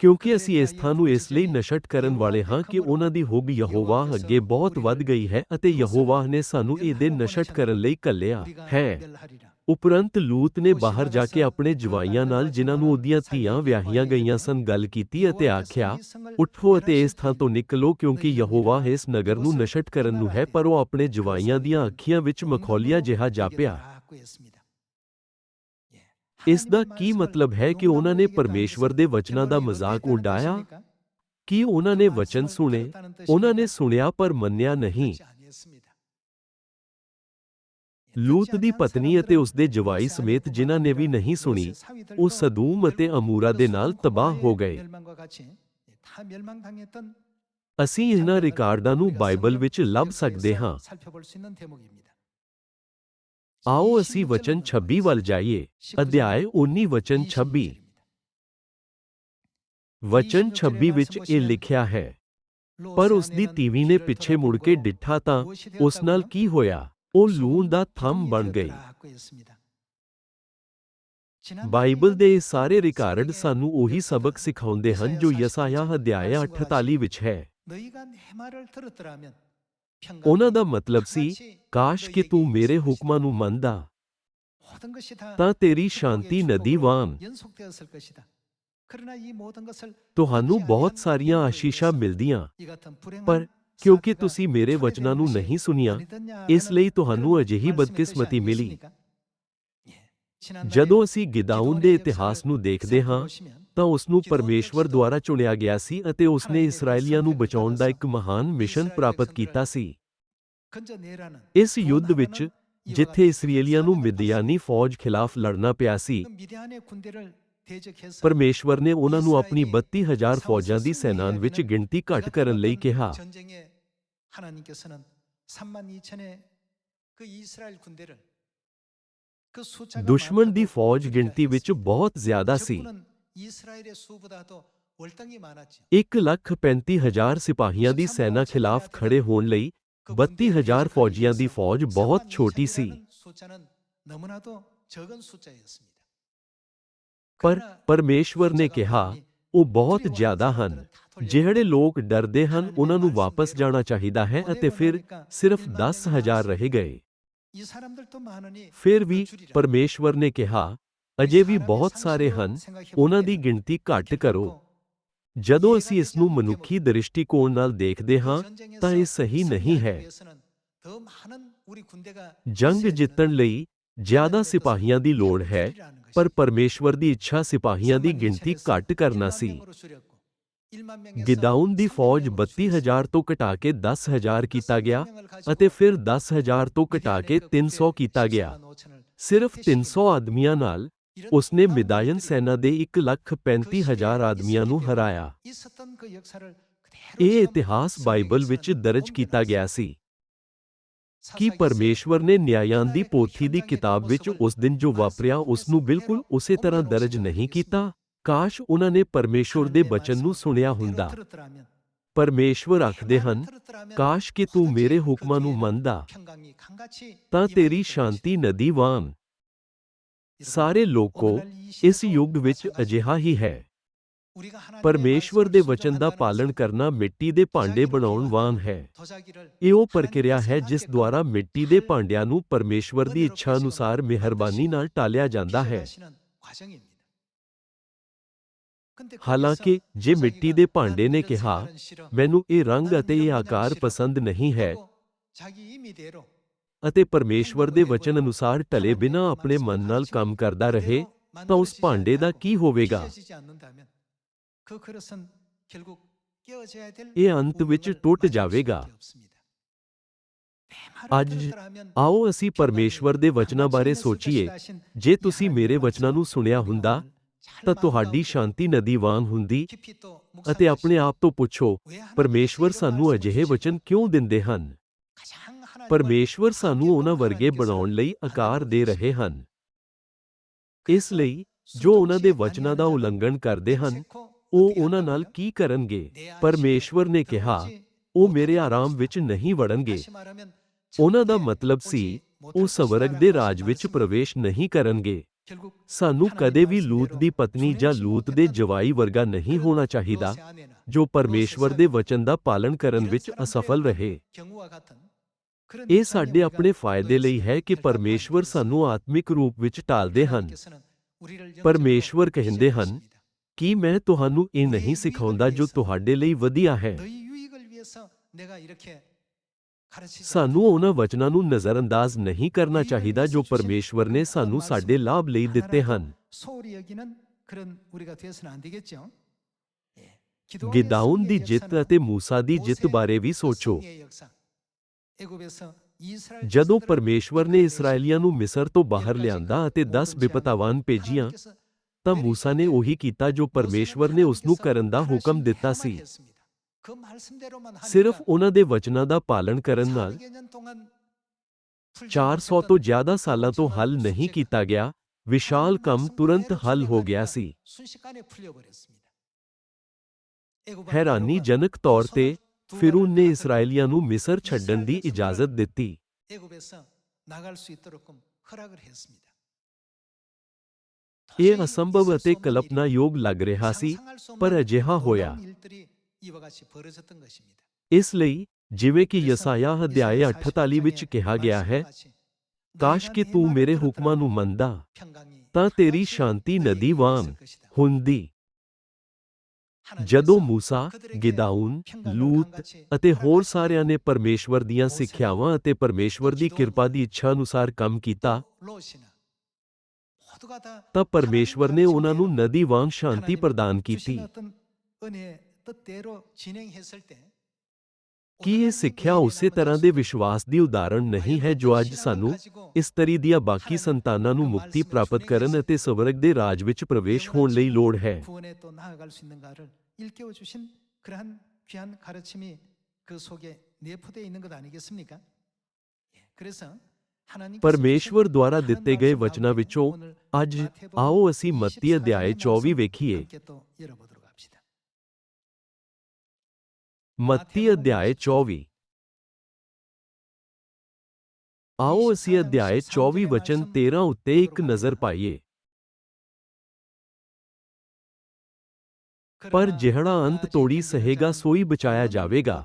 ਕਿਉਂਕਿ ਅਸੀਂ ਇਸ ਥਾਂ ਨੂੰ ਇਸ ਲਈ ਨਸ਼ਟ ਕਰਨ ਵਾਲੇ ਹਾਂ ਕਿ ਉਹਨਾਂ ਦੀ ਹੁਬ ਯਹੋਵਾ ਅੱਗੇ ਬਹੁਤ ਵੱਧ ਗਈ ਹੈ ਅਤੇ ਯਹੋਵਾ ਨੇ ਸਾਨੂੰ ਇਹਦੇ ਨਸ਼ਟ ਕਰਨ ਲਈ ਕੱਲਿਆ ਹੈ। ਉਪਰੰਤ ਲੂਤ ਨੇ ਬਾਹਰ ਜਾ ਕੇ ਆਪਣੇ ਜਵਾਈਆਂ ਨਾਲ ਜਿਨ੍ਹਾਂ ਨੂੰ ਉਹਦੀਆਂ ਧੀਆਂ ਵਿਆਹੀਆਂ ਗਈਆਂ ਸਨ ਗੱਲ ਕੀਤੀ ਅਤੇ ਆਖਿਆ, ਉਠੋ ਅਤੇ ਇਸ ਥਾਂ ਤੋਂ ਨਿਕਲੋ ਕਿਉਂਕਿ ਯਹੋਵਾ ਇਸ ਨਗਰ ਨੂੰ ਨਸ਼ਟ ਕਰਨ ਨੂੰ ਹੈ ਪਰ ਉਹ ਆਪਣੇ ਜਵਾਈਆਂ ਦੀਆਂ ਅੱਖੀਆਂ ਵਿੱਚ ਮਖੌਲੀਆ ਜਿਹਾ ਜਾਪਿਆ। ਇਸ ਦਾ ਕੀ ਮਤਲਬ ਹੈ ਕਿ ਉਹਨਾਂ ਨੇ ਪਰਮੇਸ਼ਵਰ ਦੇ ਵਚਨਾਂ ਦਾ ਮਜ਼ਾਕ ਉਡਾਇਆ? ਕੀ ਉਹਨਾਂ ਨੇ ਵਚਨ ਸੁਣੇ? ਉਹਨਾਂ ਨੇ ਸੁਣਿਆ ਪਰ ਮੰਨਿਆ ਨਹੀਂ। ਲੂਤ ਦੀ ਪਤਨੀ ਅਤੇ ਉਸ ਦੇ ਜਵਾਈ ਸਮੇਤ ਜਿਨ੍ਹਾਂ ਨੇ ਵੀ ਨਹੀਂ ਸੁਣੀ, ਉਹ ਸਦੂਮ ਅਤੇ ਅਮੂਰਾ ਦੇ ਨਾਲ ਤਬਾਹ ਹੋ ਗਏ। ਅਸੀਂ ਇਹਨਾਂ ਰਿਕਾਰਡਾਂ ਨੂੰ ਬਾਈਬਲ ਵਿੱਚ ਲੱਭ ਸਕਦੇ ਹਾਂ। ਆਓ ਅਸੀਂ ਵਚਨ 26 ਵੱਲ ਜਾਈਏ। ਅਧਿਆਇ 19 ਵਚਨ 26 ਵਚਨ 26 ਵਿੱਚ ਇਹ ਲਿਖਿਆ ਹੈ, ਪਰ ਉਸ ਦੀ ਤੀਵੀ ਨੇ ਪਿੱਛੇ ਮੁੜ ਕੇ ਡਿੱਠਾ ਤਾਂ ਉਸ ਨਾਲ ਕੀ ਹੋਇਆ? ਉਹ ਲੂਣ ਦਾ ਥੰਮ ਬਣ ਗਈ। ਬਾਈਬਲ ਦੇ ਇਹ ਸਾਰੇ ਰਿਕਾਰਡ ਸਾਨੂੰ ਉਹੀ ਸਬਕ ਸਿਖਾਉਂਦੇ ਹਨ ਜੋ ਯਸਾਇਆ ਅਧਿਆਇ 48 ਵਿੱਚ ਹੈ। ਉਹਨਾਂ ਦਾ ਮਤਲਬ ਸੀ ਕਾਸ਼ ਕਿ ਤੂੰ ਮੇਰੇ ਹੁਕਮਾਂ ਨੂੰ ਮੰਨਦਾ। ਤਾਂ ਤੇਰੀ ਸ਼ਾਂਤੀ ਨਦੀ ਵਾਂਗ ਤੁਹਾਨੂੰ ਬਹੁਤ ਸਾਰੀਆਂ ਆਸ਼ੀਸ਼ਾਂ ਮਿਲਦੀਆਂ। ਪਰ ਕਿਉਂਕਿ ਤੁਸੀਂ ਮੇਰੇ ਵਚਨਾਂ ਨੂੰ ਨਹੀਂ ਸੁਣਿਆ ਇਸ ਲਈ ਤੁਹਾਨੂੰ ਅਜਿਹੀ ਬਦਕਿਸਮਤੀ ਮਿਲੀ। ਜਦੋਂ ਅਸੀਂ ਗਿਦਾਉਨ ਦੇ ਇਤਿਹਾਸ ਨੂੰ ਦੇਖਦੇ ਹਾਂ ਤਾਂ ਉਸ ਨੂੰ ਪਰਮੇਸ਼ਵਰ ਦੁਆਰਾ ਚੁਣਿਆ ਗਿਆ ਸੀ ਅਤੇ ਉਸ ਨੇ ਇਸرائیਲੀਆਂ ਨੂੰ ਬਚਾਉਣ ਦਾ ਇੱਕ ਮਹਾਨ ਮਿਸ਼ਨ ਪ੍ਰਾਪਤ ਕੀਤਾ ਸੀ। ਇਸ ਯੁੱਧ ਵਿੱਚ ਜਿੱਥੇ ਇਸرائیਲੀਆਂ ਨੂੰ ਮਿਦੀਆਨੀ ਫੌਜ ਖਿਲਾਫ ਲੜਨਾ ਪਿਆ ਸੀ ਪਰਮੇਸ਼ਵਰ ਨੇ ਉਹਨਾਂ ਨੂੰ ਆਪਣੀ 32000 ਫੌਜਾਂ ਦੀ ਸੈਨਾਨ ਵਿੱਚ ਗਿਣਤੀ ਘਟ ਕਰਨ ਲਈ ਕਿਹਾ। ਦੁਸ਼ਮਣ ਦੀ ਫੌਜ ਗਿਣਤੀ ਵਿੱਚ ਬਹੁਤ ਜ਼ਿਆਦਾ ਸੀ। 1 ਲੱਖ 35 ਹਜ਼ਾਰ ਸਿਪਾਹੀਆਂ ਦੀ ਸੈਨਾ ਖਿਲਾਫ ਖੜੇ ਹੋਣ ਲਈ 32 ਹਜ਼ਾਰ ਫੌਜੀਆਂ ਦੀ ਫੌਜ ਬਹੁਤ ਛੋਟੀ ਸੀ। ਪਰ ਪਰਮੇਸ਼ਵਰ ਨੇ ਕਿਹਾ ਉਹ ਬਹੁਤ ਜ਼ਿਆਦਾ ਹਨ। ਜਿਹੜੇ ਲੋਕ ਡਰਦੇ ਹਨ ਉਹਨਾਂ ਨੂੰ ਵਾਪਸ ਜਾਣਾ ਚਾਹੀਦਾ ਹੈ ਅਤੇ ਫਿਰ ਸਿਰਫ 10000 ਰਹਿ ਗਏ। ਫਿਰ ਵੀ ਪਰਮੇਸ਼ਵਰ ਨੇ ਕਿਹਾ ਅਜੇ ਵੀ ਬਹੁਤ ਸਾਰੇ ਹਨ ਉਹਨਾਂ ਦੀ ਗਿਣਤੀ ਘੱਟ ਕਰੋ ਜਦੋਂ ਅਸੀਂ ਇਸ ਨੂੰ ਮਨੁੱਖੀ ਦ੍ਰਿਸ਼ਟੀਕੋਣ ਨਾਲ ਦੇਖਦੇ ਹਾਂ ਤਾਂ ਇਹ ਸਹੀ ਨਹੀਂ ਹੈ ਜੰਗ ਜਿੱਤਣ ਲਈ ਜ਼ਿਆਦਾ ਸਿਪਾਹੀਆਂ ਦੀ ਲੋੜ ਹੈ ਪਰ ਪਰਮੇਸ਼ਵਰ ਦੀ ਇੱਛਾ ਸਿਪਾਹੀਆਂ ਦੀ ਗਿਣਤੀ ਘੱਟ ਕਰਨਾ ਸੀ ਗਿਦਾਉਨ ਦੀ ਫੌਜ 32000 ਤੋਂ ਘਟਾ ਕੇ 10000 ਕੀਤਾ ਗਿਆ ਅਤੇ ਫਿਰ 10000 ਤੋਂ ਘਟਾ ਕੇ 300 ਕੀਤਾ ਗਿਆ ਸਿਰਫ 300 ਆਦਮੀਆਂ ਨਾਲ ਉਸਨੇ ਮਿਦਾਇਨ ਸੈਨਾ ਦੇ 135000 ਆਦਮੀਆਂ ਨੂੰ ਹਰਾਇਆ। ਇਹ ਇਤਿਹਾਸ ਬਾਈਬਲ ਵਿੱਚ ਦਰਜ ਕੀਤਾ ਗਿਆ ਸੀ ਕੀ ਪਰਮੇਸ਼ਵਰ ਨੇ ਨਿਆਂਆਂ ਦੀ ਪੋਥੀ ਦੀ ਕਿਤਾਬ ਵਿੱਚ ਉਸ ਦਿਨ ਜੋ ਵਾਪਰਿਆ ਉਸ ਨੂੰ ਬਿਲਕੁਲ ਉਸੇ ਤਰ੍ਹਾਂ ਦਰਜ ਨਹੀਂ ਕੀਤਾ। ਕਾਸ਼ ਉਹਨਾਂ ਨੇ ਪਰਮੇਸ਼ਵਰ ਦੇ ਬਚਨ ਨੂੰ ਸੁਣਿਆ ਹੁੰਦਾ। ਪਰਮੇਸ਼ਵਰ ਆਖਦੇ ਹਨ ਕਾਸ਼ ਕਿ ਤੂੰ ਮੇਰੇ ਹੁਕਮਾਂ ਨੂੰ ਮੰਨਦਾ ਤਾਂ ਤੇਰੀ ਸ਼ਾਂਤੀ ਨਦੀ ਵਾਂਗ ਸਾਰੇ ਲੋਕੋ ਇਸ ਯੁੱਗ ਵਿੱਚ ਅਜਿਹਾ ਹੀ ਹੈ। ਪਰਮੇਸ਼ਵਰ ਦੇ ਵਚਨ ਦਾ ਪਾਲਣ ਕਰਨਾ ਮਿੱਟੀ ਦੇ ਭਾਂਡੇ ਬਣਾਉਣ ਵਾਂਗ ਹੈ। ਇਹ ਉਹ ਪ੍ਰਕਿਰਿਆ ਹੈ ਜਿਸ ਦੁਆਰਾ ਮਿੱਟੀ ਦੇ ਭਾਂਡਿਆਂ ਨੂੰ ਪਰਮੇਸ਼ਵਰ ਦੀ ਇੱਛਾ ਅਨੁਸਾਰ ਮਿਹਰਬਾਨੀ ਨਾਲ ਟਾਲਿਆ ਜਾਂਦਾ ਹੈ। ਹਾਲਾਂਕਿ ਜੇ ਮਿੱਟੀ ਦੇ ਭਾਂਡੇ ਨੇ ਕਿਹਾ, ਮੈਨੂੰ ਇਹ ਰੰਗ ਅਤੇ ਇਹ ਆਕਾਰ ਪਸੰਦ ਨਹੀਂ ਹੈ ਅਤੇ ਪਰਮੇਸ਼ਵਰ ਦੇ ਵਚਨ ਅਨੁਸਾਰ ਟਲੇ ਬਿਨਾ ਆਪਣੇ ਮਨ ਨਾਲ ਕੰਮ ਕਰਦਾ ਰਹੇ, ਤਾਂ ਉਸ ਭਾਂਡੇ ਦਾ ਕੀ ਹੋਵੇਗਾ? ਇਹ ਅੰਤ ਵਿੱਚ ਟੁੱਟ ਜਾਵੇਗਾ। ਅੱਜ ਆਓ ਅਸੀਂ ਪਰਮੇਸ਼ਵਰ ਦੇ ਵਚਨਾਂ ਬਾਰੇ ਸੋਚੀਏ। ਜੇ ਤੁਸੀਂ ਮੇਰੇ ਵਚਨਾਂ ਨੂੰ ਸੁਣਿਆ ਹੁੰਦਾ, ਤਾਂ ਤੁਹਾਡੀ ਸ਼ਾਂਤੀ ਨਦੀ ਵਾਂਗ ਹੁੰਦੀ ਅਤੇ ਆਪਣੇ ਆਪ ਤੋਂ ਪੁੱਛੋ, ਪਰਮੇਸ਼ਵਰ ਸਾਨੂੰ ਅਜਿਹੇ ਵਚਨ ਕਿਉਂ ਦਿੰਦੇ ਹਨ? ਪਰਮੇਸ਼ਵਰ ਸਾਨੂੰ ਉਹਨਾਂ ਵਰਗੇ ਬਣਾਉਣ ਲਈ ਆਕਾਰ ਦੇ ਰਹੇ ਹਨ। ਇਸ ਲਈ, ਜੋ ਉਹਨਾਂ ਦੇ ਵਚਨਾਂ ਦਾ ਉਲੰਘਣ ਕਰਦੇ ਹਨ, ਉਹ ਉਹਨਾਂ ਨਾਲ ਕੀ ਕਰਨਗੇ? ਪਰਮੇਸ਼ਵਰ ਨੇ ਕਿਹਾ, ਉਹ ਮੇਰੇ ਆਰਾਮ ਵਿੱਚ ਨਹੀਂ ਵੜਨਗੇ। ਉਹਨਾਂ ਦਾ ਮਤਲਬ ਸੀ, ਉਹ ਸਵਰਗ ਦੇ ਰਾਜ ਵਿੱਚ ਪ੍ਰਵੇਸ਼ ਨਹੀਂ ਕਰਨਗੇ। ਸਾਨੂੰ ਕਦੇ ਵੀ ਲੂਤ ਦੀ ਪਤਨੀ ਜਾਂ ਲੂਤ ਦੇ ਜਵਾਈ ਵਰਗਾ ਨਹੀਂ ਹੋਣਾ ਚਾਹੀਦਾ, ਜੋ ਪਰਮੇਸ਼ਵਰ ਦੇ ਵਚਨ ਦਾ ਪਾਲਣ ਕਰਨ ਵਿੱਚ ਅਸਫਲ ਰਹੇ। ਇਹ ਸਾਡੇ ਆਪਣੇ ਫਾਇਦੇ ਲਈ ਹੈ ਕਿ ਪਰਮੇਸ਼ਵਰ ਸਾਨੂੰ ਆਤਮਿਕ ਰੂਪ ਵਿੱਚ ਢਾਲਦੇ ਹਨ। ਪਰਮੇਸ਼ਵਰ ਕਹਿੰਦੇ ਹਨ ਕਿ ਮੈਂ ਤੁਹਾਨੂੰ ਇਹ ਨਹੀਂ ਸਿਖਾਉਂਦਾ ਜੋ ਤੁਹਾਡੇ ਲਈ ਵਧੀਆ ਹੈ। ਸਾਨੂੰ ਉਹਨਾਂ ਵਚਨਾਂ ਨੂੰ ਨਜ਼ਰਅੰਦਾਜ਼ ਨਹੀਂ ਕਰਨਾ ਚਾਹੀਦਾ ਜੋ ਪਰਮੇਸ਼ਵਰ ਨੇ ਸਾਨੂੰ ਸਾਡੇ ਲਾਭ ਲਈ ਦਿੱਤੇ ਹਨ। ਗਿਦਾਉਨ ਦੀ ਜਿੱਤ ਅਤੇ ਮੂਸਾ ਦੀ ਜਿੱਤ ਬਾਰੇ ਵੀ ਸੋਚੋ। ਜਦੋਂ ਪਰਮੇਸ਼ਵਰ ਨੇ ਇਸਰਾਏਲੀਆਂ ਨੂੰ ਮਿਸਰ ਤੋਂ ਬਾਹਰ ਲਿਆਂਦਾ ਅਤੇ 10 ਵਿਪਤਾਵਾਨ ਭੇਜੀਆਂ ਤਾਂ ਮੂਸਾ ਨੇ ਉਹੀ ਕੀਤਾ ਜੋ ਪਰਮੇਸ਼ਵਰ ਨੇ ਉਸ ਨੂੰ ਕਰਨ ਦਾ ਹੁਕਮ ਦਿੱਤਾ ਸੀ। ਸਿਰਫ ਉਹਨਾਂ ਦੇ ਵਚਨਾਂ ਦਾ ਪਾਲਣ ਕਰਨ ਨਾਲ 400 ਤੋਂ ਜ਼ਿਆਦਾ ਸਾਲਾਂ ਤੋਂ ਹੱਲ ਨਹੀਂ ਕੀਤਾ ਗਿਆ। ਵਿਸ਼ਾਲ ਕੰਮ ਤੁਰੰਤ ਹੱਲ ਹੋ ਗਿਆ ਸੀ। ਹੈਰਾਨੀਜਨਕ ਤੌਰ ਤੇ ਫਿਰੂਨ ਨੇ ਇਸਰਾਏਲੀਆਂ ਨੂੰ ਮਿਸਰ ਛੱਡਣ ਦੀ ਇਜਾਜ਼ਤ ਦਿੱਤੀ ਇਹ ਅਸੰਭਵ ਅਤੇ ਕਲਪਨਾਯੋਗ ਲੱਗ ਰਿਹਾ ਸੀ ਪਰ ਅਜਿਹਾ ਹੋਇਆ ਇਸ ਲਈ ਜਿਵੇਂ ਕਿ ਯਸਾਇਆ ਅਧਿਆਇ 48 ਵਿੱਚ ਕਿਹਾ ਗਿਆ ਹੈ ਕਾਸ਼ ਕਿ ਤੂੰ ਮੇਰੇ ਹੁਕਮਾਂ ਨੂੰ ਮੰਨਦਾ ਤਾਂ ਤੇਰੀ ਸ਼ਾਂਤੀ ਨਦੀ ਵਾਂਗ ਹੁੰਦੀ ਜਦੋਂ ਮੂਸਾ ਗਿਦਾਉਨ ਲੂਤ ਅਤੇ ਹੋਰ ਸਾਰਿਆਂ ਨੇ ਪਰਮੇਸ਼ਵਰ ਦੀਆਂ ਸਿੱਖਿਆਵਾਂ ਅਤੇ ਪਰਮੇਸ਼ਵਰ ਦੀ ਕਿਰਪਾ ਦੀ ਇੱਛਾ ਅਨੁਸਾਰ ਕੰਮ ਕੀਤਾ। ਤਾਂ ਪਰਮੇਸ਼ਵਰ ਨੇ ਉਹਨਾਂ ਨੂੰ ਨਦੀ ਵਾਂਗ ਸ਼ਾਂਤੀ ਪ੍ਰਦਾਨ ਕੀਤੀ। ਕੀ ਇਹ ਸਿੱਖਿਆ ਉਸੇ ਤਰ੍ਹਾਂ ਦੇ ਵਿਸ਼ਵਾਸ ਦੀ ਉਦਾਹਰਣ ਨਹੀਂ ਹੈ ਜੋ ਅੱਜ ਸਾਨੂੰ ਇਸਤਰੀ ਦੀਆਂ ਬਾਕੀ ਸੰਤਾਨਾਂ ਨੂੰ ਮੁਕਤੀ ਪ੍ਰਾਪਤ ਕਰਨ ਅਤੇ ਸਵਰਗ ਦੇ ਰਾਜ ਵਿੱਚ ਪ੍ਰਵੇਸ਼ ਹੋਣ ਲਈ ਲੋੜ ਹੈ। ਪਰਮੇਸ਼ਵਰ ਦੁਆਰਾ ਦਿੱਤੇ ਗਏ ਵਚਨਾਂ ਵਿੱਚੋਂ ਅੱਜ ਆਓ ਅਸੀਂ ਮੱਤੀ ਅਧਿਆਇ 24 ਵੇਖੀਏ ਮੱਤੀ ਅਧਿਆਇ 24 ਆਓ ਅਸੀਂ ਅਧਿਆਇ 24 ਵਚਨ 13 ਉੱਤੇ ਇੱਕ ਨਜ਼ਰ ਪਾਈਏ ਪਰ ਜਿਹੜਾ ਅੰਤ ਤੋੜੀ ਸਹੇਗਾ, ਸੋਈ ਬਚਾਇਆ ਜਾਵੇਗਾ।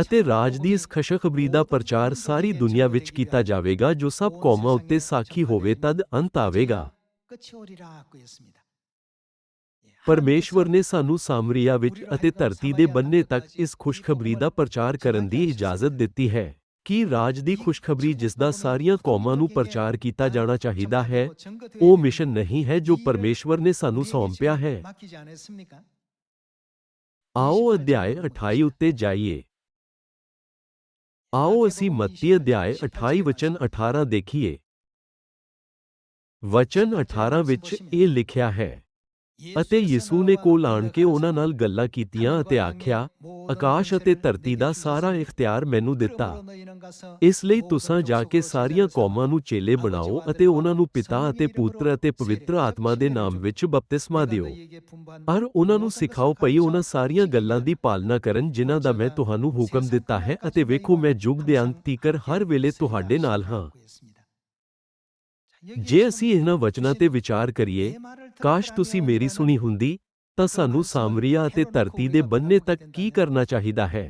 ਅਤੇ ਰਾਜ ਦੀ ਇਸ ਖਸ਼ਖਬਰੀ ਦਾ ਪ੍ਰਚਾਰ ਸਾਰੀ ਦੁਨੀਆ ਵਿੱਚ ਕੀਤਾ ਜਾਵੇਗਾ, ਜੋ ਸਭ ਕੌਮਾਂ ਉੱਤੇ ਸਾਖੀ ਹੋਵੇ, ਤਦ ਅੰਤ ਆਵੇਗਾ। ਪਰਮੇਸ਼ਵਰ ਨੇ ਸਾਨੂੰ ਸਾਮਰੀਆ ਵਿੱਚ ਅਤੇ ਧਰਤੀ ਦੇ ਬੰਨੇ ਤੱਕ ਇਸ ਖੁਸ਼ਖਬਰੀ ਦਾ ਪ੍ਰਚਾਰ ਕਰਨ ਦੀ ਇਜਾਜ਼ਤ ਦਿੱਤੀ ਹੈ। ਕੀ ਰਾਜ ਦੀ ਖੁਸ਼ਖਬਰੀ ਜਿਸ ਦਾ ਸਾਰੀਆਂ ਕੌਮਾਂ ਨੂੰ ਪ੍ਰਚਾਰ ਕੀਤਾ ਜਾਣਾ ਚਾਹੀਦਾ ਹੈ, ਉਹ ਮਿਸ਼ਨ ਨਹੀਂ ਹੈ ਜੋ ਪਰਮੇਸ਼ਵਰ ਨੇ ਸਾਨੂੰ ਸੌਂਪਿਆ ਹੈ? ਆਓ ਅਧਿਆਇ 28 ਉੱਤੇ ਜਾਈਏ। ਆਓ ਅਸੀਂ ਮੱਤੀ ਅਧਿਆਇ 28 ਵਚਨ 18 ਦੇਖੀਏ। ਵਚਨ 18 ਵਿੱਚ ਇਹ ਲਿਖਿਆ ਹੈ ਅਤੇ ਯਿਸੂ ਨੇ ਕੋਲ ਆਣ ਕੇ ਉਹਨਾਂ ਨਾਲ ਗੱਲਾਂ ਕੀਤੀਆਂ ਅਤੇ ਆਖਿਆ, ਆਕਾਸ਼ ਅਤੇ ਧਰਤੀ ਦਾ ਸਾਰਾ ਇਖਤਿਆਰ ਮੈਨੂੰ ਦਿੱਤਾ। ਇਸ ਲਈ ਤੁਸੀਂ ਜਾ ਕੇ ਸਾਰੀਆਂ ਕੌਮਾਂ ਨੂੰ ਚੇਲੇ ਬਣਾਓ ਅਤੇ ਉਹਨਾਂ ਨੂੰ ਪਿਤਾ ਅਤੇ ਪੁੱਤਰ ਅਤੇ ਪਵਿੱਤਰ ਆਤਮਾ ਦੇ ਨਾਮ ਵਿੱਚ ਬਪਤਿਸਮਾ ਦਿਓ। ਔਰ ਉਹਨਾਂ ਨੂੰ ਸਿਖਾਓ ਭਈ ਉਹਨਾਂ ਸਾਰੀਆਂ ਗੱਲਾਂ ਦੀ ਪਾਲਣਾ ਕਰਨ ਜਿਨ੍ਹਾਂ ਦਾ ਮੈਂ ਤੁਹਾਨੂੰ ਹੁਕਮ ਦਿੱਤਾ ਹੈ ਅਤੇ ਵੇਖੋ ਮੈਂ ਯੁੱਗ ਦੇ ਅੰਤ ਤੀਕਰ ਹਰ ਵੇਲੇ ਤੁਹਾਡੇ ਨਾਲ ਹਾਂ। ਜੇ ਅਸੀਂ ਇਹਨਾਂ ਵਚਨਾਂ ਤੇ ਵਿਚਾਰ ਕਰੀਏ ਕਾਸ਼ ਤੁਸੀਂ ਮੇਰੀ ਸੁਣੀ ਹੁੰਦੀ ਤਾਂ ਸਾਨੂੰ ਸਾਮਰੀਆ ਅਤੇ ਧਰਤੀ ਦੇ ਬੰਨੇ ਤੱਕ ਕੀ ਕਰਨਾ ਚਾਹੀਦਾ ਹੈ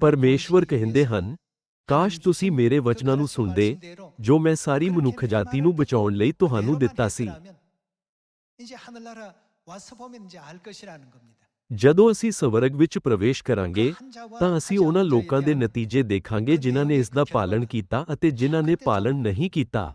ਪਰਮੇਸ਼ਵਰ ਕਹਿੰਦੇ ਹਨ ਕਾਸ਼ ਤੁਸੀਂ ਮੇਰੇ ਵਚਨਾਂ ਨੂੰ ਸੁਣਦੇ ਜੋ ਮੈਂ ਸਾਰੀ ਮਨੁੱਖ ਜਾਤੀ ਨੂੰ ਬਚਾਉਣ ਲਈ ਤੁਹਾਨੂੰ ਦਿੱਤਾ ਸੀ ਜਦੋਂ ਅਸੀਂ ਸਵਰਗ ਵਿੱਚ ਪ੍ਰਵੇਸ਼ ਕਰਾਂਗੇ, ਤਾਂ ਅਸੀਂ ਉਹਨਾਂ ਲੋਕਾਂ ਦੇ ਨਤੀਜੇ ਦੇਖਾਂਗੇ ਜਿਨ੍ਹਾਂ ਨੇ ਇਸ ਦਾ ਪਾਲਣ ਕੀਤਾ ਅਤੇ ਜਿਨ੍ਹਾਂ ਨੇ ਪਾਲਣ ਨਹੀਂ ਕੀਤਾ।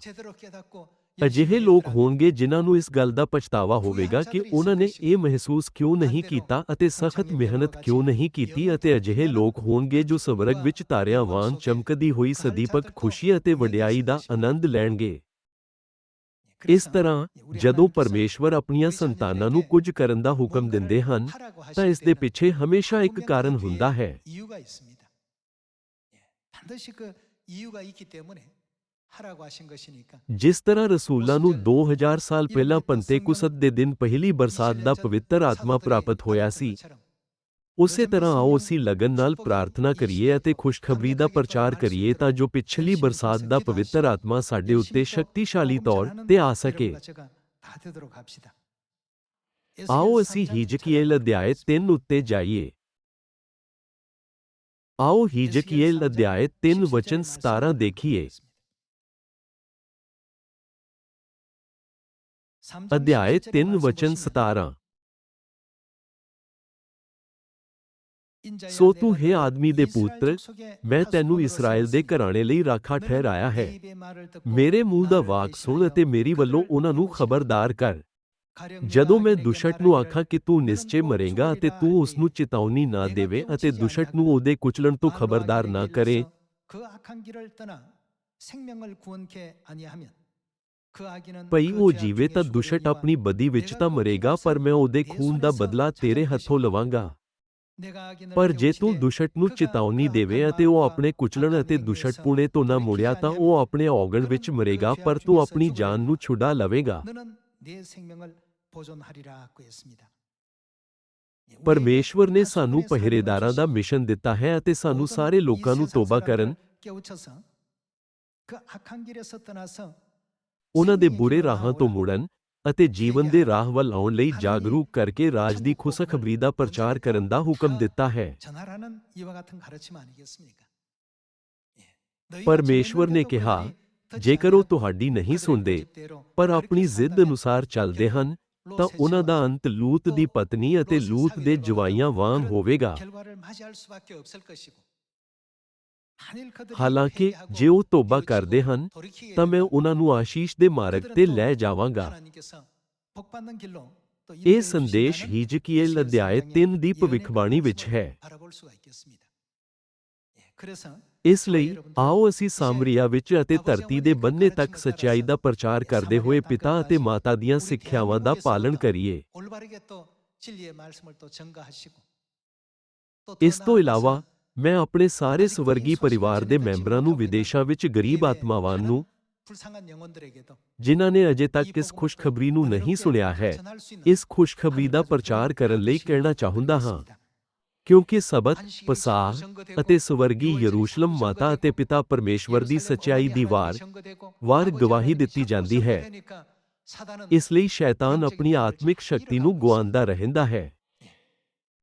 ਅਜਿਹੇ ਲੋਕ ਹੋਣਗੇ ਜਿਨ੍ਹਾਂ ਨੂੰ ਇਸ ਗੱਲ ਦਾ ਪਛਤਾਵਾ ਹੋਵੇਗਾ ਕਿ ਉਹਨਾਂ ਨੇ ਇਹ ਮਹਿਸੂਸ ਕਿਉਂ ਨਹੀਂ ਕੀਤਾ ਅਤੇ ਸਖਤ ਮਿਹਨਤ ਕਿਉਂ ਨਹੀਂ ਕੀਤੀ ਅਤੇ ਅਜਿਹੇ ਲੋਕ ਹੋਣਗੇ ਜੋ ਸਵਰਗ ਵਿੱਚ ਤਾਰਿਆਂ ਵਾਂਗ ਚਮਕਦੀ ਹੋਈ ਸਦੀਪਕ ਖੁਸ਼ੀ ਅਤੇ ਵਡਿਆਈ ਦਾ ਆਨੰਦ ਲੈਣਗੇ। ਇਸ ਤਰ੍ਹਾਂ, ਜਦੋਂ ਪਰਮੇਸ਼ਵਰ ਆਪਣੀਆਂ ਸੰਤਾਨਾਂ ਨੂੰ ਕੁਝ ਕਰਨ ਦਾ ਹੁਕਮ ਦਿੰਦੇ ਹਨ, ਤਾਂ ਇਸ ਦੇ ਪਿੱਛੇ ਹਮੇਸ਼ਾ ਇੱਕ ਕਾਰਨ ਹੁੰਦਾ ਹੈ। ਜਿਸ ਤਰ੍ਹਾਂ ਰਸੂਲਾਂ ਨੂੰ 2000 ਸਾਲ ਪਹਿਲਾਂ ਪੰਤੇਕੁਸਤ ਦੇ ਦਿਨ ਪਹਿਲੀ ਬਰਸਾਤ ਦਾ ਪਵਿੱਤਰ ਆਤਮਾ ਪ੍ਰਾਪਤ ਹੋਇਆ ਸੀ ਉਸੇ ਤਰ੍ਹਾਂ ਆਓ, ਅਸੀਂ ਲਗਨ ਨਾਲ ਪ੍ਰਾਰਥਨਾ ਕਰੀਏ ਅਤੇ ਖੁਸ਼ਖਬਰੀ ਦਾ ਪ੍ਰਚਾਰ ਕਰੀਏ ਤਾਂ ਜੋ ਪਿਛਲੀ ਬਰਸਾਤ ਦਾ ਪਵਿੱਤਰ ਆਤਮਾ ਸਾਡੇ ਉੱਤੇ ਸ਼ਕਤੀਸ਼ਾਲੀ ਤੌਰ ਤੇ ਆ ਸਕੇ। ਆਓ, ਅਸੀਂ ਹੀਜਕੀਏਲ ਅਧਿਆਇ 3 ਉੱਤੇ ਜਾਈਏ। ਆਓ, ਹੀਜਕੀਏਲ ਅਧਿਆਇ 3 ਵਚਨ 17 ਦੇਖੀਏ। ਅਧਿਆਇ 3 ਵਚਨ 17 ਸੋ ਤੂੰ ਹੈ ਆਦਮੀ ਦੇ ਪੁੱਤਰ ਮੈਂ ਤੈਨੂੰ ਇਸਰਾਇਲ ਦੇ ਘਰਾਣੇ ਲਈ ਰਾਖਾ ਠਹਿਰਾਇਆ ਹੈ। ਮੇਰੇ ਮੂੰਹ ਦਾ ਵਾਕ ਸੁਣ ਅਤੇ ਮੇਰੀ ਵੱਲੋਂ ਉਹਨਾਂ ਨੂੰ ਖਬਰਦਾਰ ਕਰ। ਜਦੋਂ ਮੈਂ ਦੁਸ਼ਟ ਨੂੰ ਆਖਾਂ ਕਿ ਤੂੰ ਨਿਸ਼ਚੈ ਮਰੇਗਾ ਅਤੇ ਤੂੰ ਉਸ ਨੂੰ ਚੇਤਾਵਨੀ ਨਾ ਦੇਵੇ ਅਤੇ ਦੁਸ਼ਟ ਨੂੰ ਉਹਦੇ ਕੁਚਲਣ ਤੋਂ ਖਬਰਦਾਰ ਨਾ ਕਰੇ। ਭਈ ਉਹ ਜੀਵੇ ਤਾਂ ਦੁਸ਼ਟ ਆਪਣੀ ਬਦੀ ਵਿੱਚ ਤਾਂ ਮਰੇਗਾ ਪਰ ਮੈਂ ਉਹਦੇ ਖੂਨ ਦਾ ਬਦਲਾ ਤੇਰੇ ਹੱਥੋਂ ਲਵਾਂਗਾ। ਪਰ ਜੇ ਤੂੰ ਦੁਸ਼ਟ ਨੂੰ ਚੇਤਾਵਨੀ ਦੇਵੇ ਅਤੇ ਉਹ ਆਪਣੇ ਕੁਚਲਣ ਅਤੇ ਦੁਸ਼ਟ ਪੁਣੇ ਤੋਂ ਨਾ ਮੁੜਿਆ ਤਾਂ ਉਹ ਆਪਣੇ ਔਗਣ ਵਿੱਚ ਮਰੇਗਾ ਪਰ ਤੂੰ ਆਪਣੀ ਜਾਨ ਨੂੰ ਛੁਡਾ ਲਵੇਗਾ ਪਰਮੇਸ਼ਵਰ ਨੇ ਸਾਨੂੰ ਪਹਿਰੇਦਾਰਾਂ ਦਾ ਮਿਸ਼ਨ ਦਿੱਤਾ ਹੈ ਅਤੇ ਸਾਨੂੰ ਸਾਰੇ ਲੋਕਾਂ ਨੂੰ ਤੋਬਾ ਕਰਨ ਉਹਨਾਂ ਦੇ ਬੁਰੇ ਰਾਹਾਂ ਤੋਂ ਮੁੜਨ ਅਤੇ ਜੀਵਨ ਦੇ ਰਾਹ ਵੱਲ ਆਉਣ ਲਈ ਜਾਗਰੂਕ ਕਰਕੇ ਰਾਜ ਦੀ ਖੁਸ਼ਖਬਰੀ ਦਾ ਪ੍ਰਚਾਰ ਕਰਨ ਦਾ ਹੁਕਮ ਦਿੱਤਾ ਹੈ। ਪਰਮੇਸ਼ਵਰ ਨੇ ਕਿਹਾ ਜੇਕਰ ਉਹ ਤੁਹਾਡੀ ਨਹੀਂ ਸੁਣਦੇ ਪਰ ਆਪਣੀ ਜ਼ਿੱਦ ਅਨੁਸਾਰ ਚੱਲਦੇ ਹਨ ਤਾਂ ਉਹਨਾਂ ਦਾ ਅੰਤ ਲੂਤ ਦੀ ਪਤਨੀ ਅਤੇ ਲੂਤ ਦੇ ਜਵਾਈਆਂ ਵਾਂਗ ਹੋਵੇਗਾ। ਹਾਲਾਂਕਿ ਜੇ ਉਹ ਤੋਬਾ ਕਰਦੇ ਹਨ, ਤਾਂ ਮੈਂ ਉਹਨਾਂ ਨੂੰ ਆਸ਼ੀਸ਼ ਦੇ ਮਾਰਗ ਤੇ ਲੈ ਜਾਵਾਂਗਾ। ਇਹ ਸੰਦੇਸ਼ ਹੀਜਕੀਏਲ ਅਧਿਆਇ 3 ਦੀ ਭਵਿੱਖਬਾਣੀ ਵਿੱਚ ਹੈ। ਇਸ ਲਈ ਆਓ ਅਸੀਂ ਸਾਮਰੀਆ ਵਿੱਚ ਅਤੇ ਧਰਤੀ ਦੇ ਬੰਨੇ ਤੱਕ ਸਚਾਈ ਦਾ ਪ੍ਰਚਾਰ ਕਰਦੇ ਹੋਏ ਪਿਤਾ ਅਤੇ ਮਾਤਾ ਦੀਆਂ ਸਿੱਖਿਆਵਾਂ ਦਾ ਪਾਲਣ ਕਰੀਏ। ਇਸ ਤੋਂ ਇਲਾਵਾ ਮੈਂ ਆਪਣੇ ਸਾਰੇ ਸਵਰਗੀ ਪਰਿਵਾਰ ਦੇ ਮੈਂਬਰਾਂ ਨੂੰ ਵਿਦੇਸ਼ਾਂ ਵਿੱਚ ਗਰੀਬ ਆਤਮਾਵਾਂ ਨੂੰ ਜਿਨ੍ਹਾਂ ਨੇ ਅਜੇ ਤੱਕ ਇਸ ਖੁਸ਼ਖਬਰੀ ਨੂੰ ਨਹੀਂ ਸੁਣਿਆ ਹੈ, ਇਸ ਖੁਸ਼ਖਬਰੀ ਦਾ ਪ੍ਰਚਾਰ ਕਰਨ ਲਈ ਕਹਿਣਾ ਚਾਹੁੰਦਾ ਹਾਂ। ਕਿਉਂਕਿ ਸਬਤ ਪਸਾਹ ਅਤੇ ਸਵਰਗੀ ਯਰੂਸ਼ਲਮ ਮਾਤਾ ਅਤੇ ਪਿਤਾ ਪਰਮੇਸ਼ਵਰ ਦੀ ਸਚਾਈ ਦੀ ਵਾਰ ਵਾਰ ਗਵਾਹੀ ਦਿੱਤੀ ਜਾਂਦੀ ਹੈ। ਇਸ ਲਈ ਸ਼ੈਤਾਨ ਆਪਣੀ ਆਤਮਿਕ ਸ਼ਕਤੀ ਨੂੰ ਗਵਾਉਂਦਾ ਰਹਿੰਦਾ ਹੈ।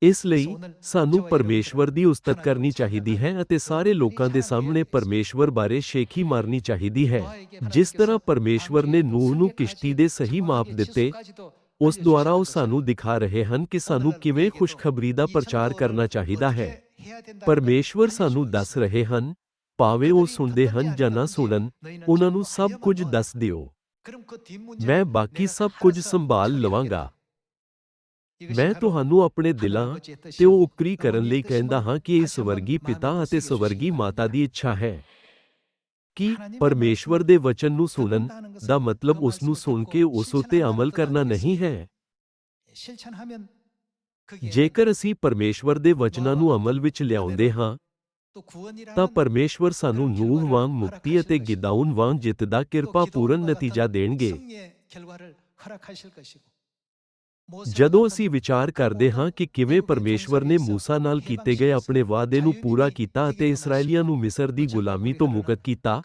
ਇਸ ਲਈ ਸਾਨੂੰ ਪਰਮੇਸ਼ਵਰ ਦੀ ਉਸਤਤ ਕਰਨੀ ਚਾਹੀਦੀ ਹੈ ਅਤੇ ਸਾਰੇ ਲੋਕਾਂ ਦੇ ਸਾਹਮਣੇ ਪਰਮੇਸ਼ਵਰ ਬਾਰੇ ਸ਼ੇਖੀ ਮਾਰਨੀ ਚਾਹੀਦੀ ਹੈ। ਜਿਸ ਤਰ੍ਹਾਂ ਪਰਮੇਸ਼ਵਰ ਨੇ ਨੂਹ ਨੂੰ ਕਿਸ਼ਤੀ ਦੇ ਸਹੀ ਮਾਪ ਦਿੱਤੇ ਉਸ ਦੁਆਰਾ ਉਹ ਸਾਨੂੰ ਦਿਖਾ ਰਹੇ ਹਨ ਕਿ ਸਾਨੂੰ ਕਿਵੇਂ ਖੁਸ਼ਖਬਰੀ ਦਾ ਪ੍ਰਚਾਰ ਕਰਨਾ ਚਾਹੀਦਾ ਹੈ। ਪਰਮੇਸ਼ਵਰ ਸਾਨੂੰ ਦੱਸ ਰਹੇ ਹਨ ਭਾਵੇਂ ਉਹ ਸੁਣਦੇ ਹਨ ਜਾਂ ਨਾ ਸੁਣਨ ਉਹਨਾਂ ਨੂੰ ਸਭ ਕੁਝ ਦੱਸ ਦਿਓ। ਮੈਂ ਬਾਕੀ ਸਭ ਕੁਝ ਸੰਭਾਲ ਲਵਾਂਗਾ। ਮੈਂ ਤੁਹਾਨੂੰ ਆਪਣੇ ਦਿਲਾਂ ਤੇ ਉਹ ਉਕਰੀ ਕਰਨ ਲਈ ਕਹਿੰਦਾ ਹਾਂ ਕਿ ਇਹ ਸਵਰਗੀ ਪਿਤਾ ਅਤੇ ਸਵਰਗੀ ਮਾਤਾ ਦੀ ਇੱਛਾ ਹੈ। ਕਿ ਪਰਮੇਸ਼ਵਰ ਦੇ ਵਚਨ ਨੂੰ ਸੁਣਨ ਦਾ ਮਤਲਬ ਉਸ ਨੂੰ ਸੁਣ ਕੇ ਉਸ ਉਤੇ ਅਮਲ ਕਰਨਾ ਨਹੀਂ ਹੈ। ਜੇਕਰ ਅਸੀਂ ਪਰਮੇਸ਼ਵਰ ਦੇ ਵਚਨਾਂ ਨੂੰ ਅਮਲ ਵਿੱਚ ਲਿਆਉਂਦੇ ਹਾਂ ਤਾਂ ਪਰਮੇਸ਼ਵਰ ਸਾਨੂੰ ਨੂਹ ਵਾਂਗ ਮੁਕਤੀ ਅਤੇ ਗਿਦਾਉਨ ਵਾਂਗ ਜਿੱਤ ਦਾ ਕਿਰਪਾਪੂਰਨ ਨਤੀਜਾ ਦੇਣਗੇ। ਜਦੋਂ ਅਸੀਂ ਵਿਚਾਰ ਕਰਦੇ ਹਾਂ ਕਿ ਕਿਵੇਂ ਪਰਮੇਸ਼ਵਰ ਨੇ موسی ਨਾਲ ਕੀਤੇ ਗਏ ਆਪਣੇ ਵਾਅਦੇ ਨੂੰ ਪੂਰਾ ਕੀਤਾ ਅਤੇ ਇਸرائیਲੀਆਂ ਨੂੰ ਮਿਸਰ ਦੀ ਗੁਲਾਮੀ ਤੋਂ ਮੁਕਤ ਕੀਤਾ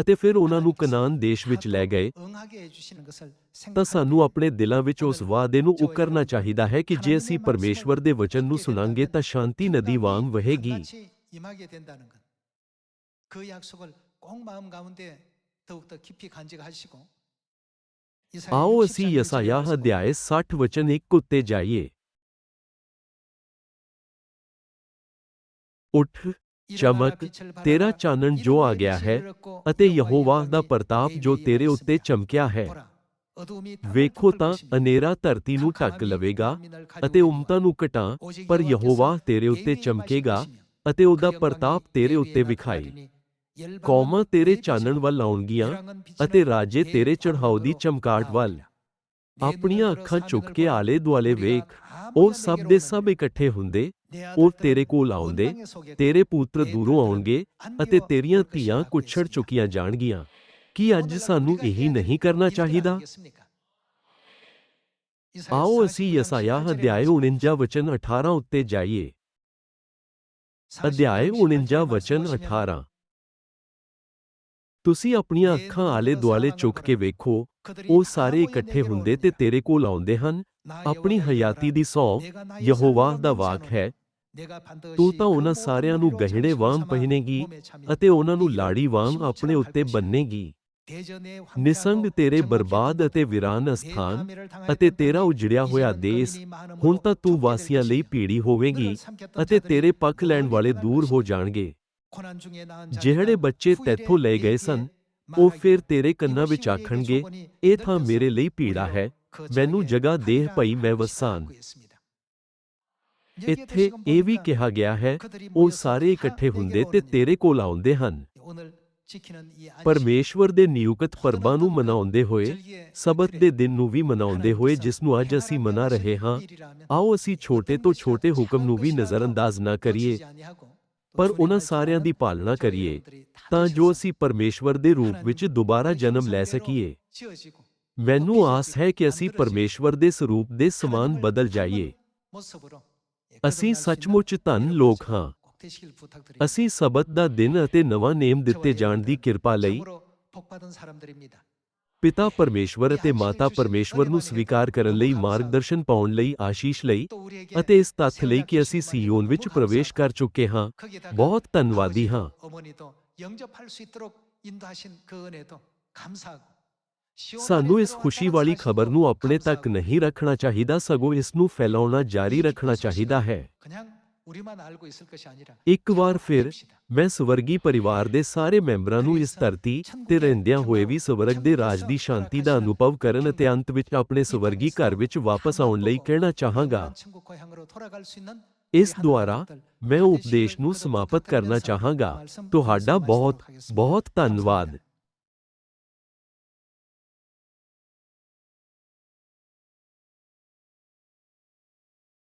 ਅਤੇ ਫਿਰ ਉਹਨਾਂ ਨੂੰ ਕਨਾਨ ਦੇਸ਼ ਵਿੱਚ ਲੈ ਗਏ। ਤਾਂ ਸਾਨੂੰ ਆਪਣੇ ਦਿਲਾਂ ਵਿੱਚ ਉਸ ਵਾਅਦੇ ਨੂੰ ਉਕਰਨਾ ਚਾਹੀਦਾ ਹੈ ਕਿ ਜੇ ਅਸੀਂ ਪਰਮੇਸ਼ਵਰ ਦੇ ਵਚਨ ਨੂੰ ਸੁਣਾਂਗੇ ਤਾਂ ਸ਼ਾਂਤੀ ਨਦੀ ਵਾਂਗ ਵਹੇਗੀ। ਆਓ ਅਸੀਂ ਯਸਾਯਾ ਅਧਿਆਇ 60 ਵਚਨ 1 ਉੱਤੇ ਜਾਈਏ। ਉੱਠ ਚਮਕ ਤੇਰਾ ਚਾਨਣ ਜੋ ਆ ਗਿਆ ਹੈ ਅਤੇ ਯਹੋਵਾ ਦਾ ਪ੍ਰਤਾਪ ਜੋ ਤੇਰੇ ਉੱਤੇ ਚਮਕਿਆ ਹੈ। ਵੇਖੋ ਤਾਂ ਅਨੇਰਾ ਧਰਤੀ ਨੂੰ ਢੱਕ ਲਵੇਗਾ ਅਤੇ ਉਮਤਾਂ ਨੂੰ ਘਟਾ ਪਰ ਯਹੋਵਾ ਤੇਰੇ ਉੱਤੇ ਚਮਕੇਗਾ ਅਤੇ ਉਹਦਾ ਪ੍ਰਤਾਪ ਤੇਰੇ ਉੱਤੇ ਵਿਖਾਈ ਕੌਮਾਂ ਤੇਰੇ ਚਾਨਣ ਵੱਲ ਆਉਣਗੀਆਂ ਅਤੇ ਰਾਜੇ ਤੇਰੇ ਚੜ੍ਹਾਉ ਦੀ ਚਮਕਾਟ ਵੱਲ। ਆਪਣੀਆਂ ਅੱਖਾਂ ਚੁੱਕ ਕੇ ਆਲੇ ਦੁਆਲੇ ਵੇਖ ਉਹ ਸਭ ਦੇ ਸਭ ਇਕੱਠੇ ਹੁੰਦੇ ਉਹ ਤੇਰੇ ਕੋਲ ਆਉਂਦੇ ਤੇਰੇ ਪੁੱਤਰ ਦੂਰੋਂ ਆਉਣਗੇ ਅਤੇ ਤੇਰੀਆਂ ਧੀਆਂ ਕੁਛੜ ਚੁੱਕੀਆਂ ਜਾਣਗੀਆਂ। ਕੀ ਅੱਜ ਸਾਨੂੰ ਇਹੀ ਨਹੀਂ ਕਰਨਾ ਚਾਹੀਦਾ? ਆਓ ਅਸੀਂ ਯਸਾਇਆ ਅਧਿਆਇ 49 ਵਚਨ 18 ਉੱਤੇ ਜਾਈਏ। ਅਧਿਆਇ 49 ਵਚਨ 18 ਤੁਸੀਂ ਆਪਣੀਆਂ ਅੱਖਾਂ ਆਲੇ-ਦੁਆਲੇ ਚੁੱਕ ਕੇ ਵੇਖੋ ਉਹ ਸਾਰੇ ਇਕੱਠੇ ਹੁੰਦੇ ਤੇ ਤੇਰੇ ਕੋਲ ਆਉਂਦੇ ਹਨ। ਆਪਣੀ ਹਯਾਤੀ ਦੀ ਸੌ ਯਹੋਵਾ ਦਾ ਵਾਕ ਹੈ। ਤੂੰ ਤਾਂ ਉਹਨਾਂ ਸਾਰਿਆਂ ਨੂੰ ਗਹਿਣੇ ਵਾਂਗ ਪਹਿਨੇਗੀ ਅਤੇ ਉਹਨਾਂ ਨੂੰ ਲਾੜੀ ਵਾਂਗ ਆਪਣੇ ਉੱਤੇ ਬੰਨੇਗੀ ਨਿਸੰਗ ਤੇਰੇ ਬਰਬਾਦ ਅਤੇ ਵਿਰਾਨ ਸਥਾਨ ਅਤੇ ਤੇਰਾ ਉਜੜਿਆ ਹੋਇਆ ਦੇਸ਼। ਹੁਣ ਤਾਂ ਤੂੰ ਵਾਸੀਆਂ ਲਈ ਪੀੜੀ ਹੋਵੇਂਗੀ ਅਤੇ ਤੇਰੇ ਪੱਖ ਲੈਣ ਵਾਲੇ ਦੂਰ ਹੋ ਜਾਣਗੇ। ਜਿਹੜੇ ਬੱਚੇ ਤੈਥੋਂ ਲਏ ਗਏ ਸਨ ਉਹ ਫਿਰ ਤੇਰੇ ਕੰਨਾਂ ਵਿੱਚ ਆਖਣਗੇ ਇਹ ਥਾਂ ਮੇਰੇ ਲਈ ਪੀੜਾ ਹੈ ਮੈਨੂੰ ਜਗ੍ਹਾ ਦੇਹ ਭਈ ਮੈਂ ਵਸਾਂ। ਇੱਥੇ ਇਹ ਵੀ ਕਿਹਾ ਗਿਆ ਹੈ ਉਹ ਸਾਰੇ ਇਕੱਠੇ ਹੁੰਦੇ ਤੇ ਤੇਰੇ ਕੋਲ ਆਉਂਦੇ ਹਨ। ਪਰਮੇਸ਼ਵਰ ਦੇ ਨਿਯੁਕਤ ਪਰਬਾਂ ਨੂੰ ਮਨਾਉਂਦੇ ਹੋਏ ਸਬਤ ਦੇ ਦਿਨ ਨੂੰ ਵੀ ਮਨਾਉਂਦੇ ਹੋਏ ਜਿਸ ਨੂੰ ਅੱਜ ਅਸੀਂ ਮਨਾ ਰਹੇ ਹਾਂ ਆਓ ਅਸੀਂ ਛੋਟੇ ਤੋਂ ਛੋਟੇ ਹੁਕਮ ਨੂੰ ਵੀ ਨਜ਼ਰਅੰਦਾਜ਼ ਨਾ ਕਰੀਏ। ਪਰ ਉਹਨਾਂ ਸਾਰਿਆਂ ਦੀ ਪਾਲਣਾ ਕਰੀਏ ਤਾਂ ਜੋ ਅਸੀਂ ਪਰਮੇਸ਼ਵਰ ਦੇ ਰੂਪ ਵਿੱਚ ਦੁਬਾਰਾ ਜਨਮ ਲੈ ਸਕੀਏ। ਮੈਨੂੰ ਆਸ ਹੈ ਕਿ ਅਸੀਂ ਪਰਮੇਸ਼ਵਰ ਦੇ ਸਰੂਪ ਦੇ ਸਮਾਨ ਬਦਲ ਜਾਈਏ। ਅਸੀਂ ਸੱਚਮੁੱਚ ਧੰਨ ਲੋਕ ਹਾਂ। ਅਸੀਂ ਸਬਤ ਦਾ ਦਿਨ ਅਤੇ ਨਵਾਂ ਨੇਮ ਦਿੱਤੇ ਜਾਣ ਦੀ ਕਿਰਪਾ ਲਈ ਪਿਤਾ ਪਰਮੇਸ਼ਵਰ ਅਤੇ ਮਾਤਾ ਪਰਮੇਸ਼ਵਰ ਨੂੰ ਸਵੀਕਾਰ ਕਰਨ ਲਈ ਮਾਰਗਦਰਸ਼ਨ ਪਾਉਣ ਲਈ ਆਸ਼ੀਸ਼ ਲਈ ਅਤੇ ਇਸ ਤੱਥ ਲਈ ਕਿ ਅਸੀਂ ਸੀਯੋਨ ਵਿੱਚ ਪ੍ਰਵੇਸ਼ ਕਰ ਚੁੱਕੇ ਹਾਂ। ਬਹੁਤ ਧੰਨਵਾਦੀ ਹਾਂ। ਸਾਨੂੰ ਇਸ ਖੁਸ਼ੀ ਵਾਲੀ ਖਬਰ ਨੂੰ ਆਪਣੇ ਤੱਕ ਨਹੀਂ ਰੱਖਣਾ ਚਾਹੀਦਾ ਸਗੋਂ ਇਸ ਨੂੰ ਫੈਲਾਉਣਾ ਜਾਰੀ ਰੱਖਣਾ ਚਾਹੀਦਾ ਹੈ। ਇੱਕ ਵਾਰ ਫਿਰ ਮੈਂ ਸਵਰਗੀ ਪਰਿਵਾਰ ਦੇ ਸਾਰੇ ਮੈਂਬਰਾਂ ਨੂੰ ਇਸ ਧਰਤੀ ਤੇ ਰਹਿੰਦਿਆਂ ਹੋਏ ਵੀ ਸਵਰਗ ਦੇ ਰਾਜ ਦੀ ਸ਼ਾਂਤੀ ਦਾ ਅਨੁਭਵ ਕਰਨ ਅਤੇ ਅੰਤ ਵਿੱਚ ਆਪਣੇ ਸਵਰਗੀ ਘਰ ਵਿੱਚ ਵਾਪਸ ਆਉਣ ਲਈ ਕਹਿਣਾ ਚਾਹਾਂਗਾ ਇਸ ਦੁਆਰਾ ਮੈਂ ਉਪਦੇਸ਼ ਨੂੰ ਸਮਾਪਤ ਕਰਨਾ ਚਾਹਾਂਗਾ ਤੁਹਾਡਾ ਬਹੁਤ ਬਹੁਤ ਧੰਨਵਾਦ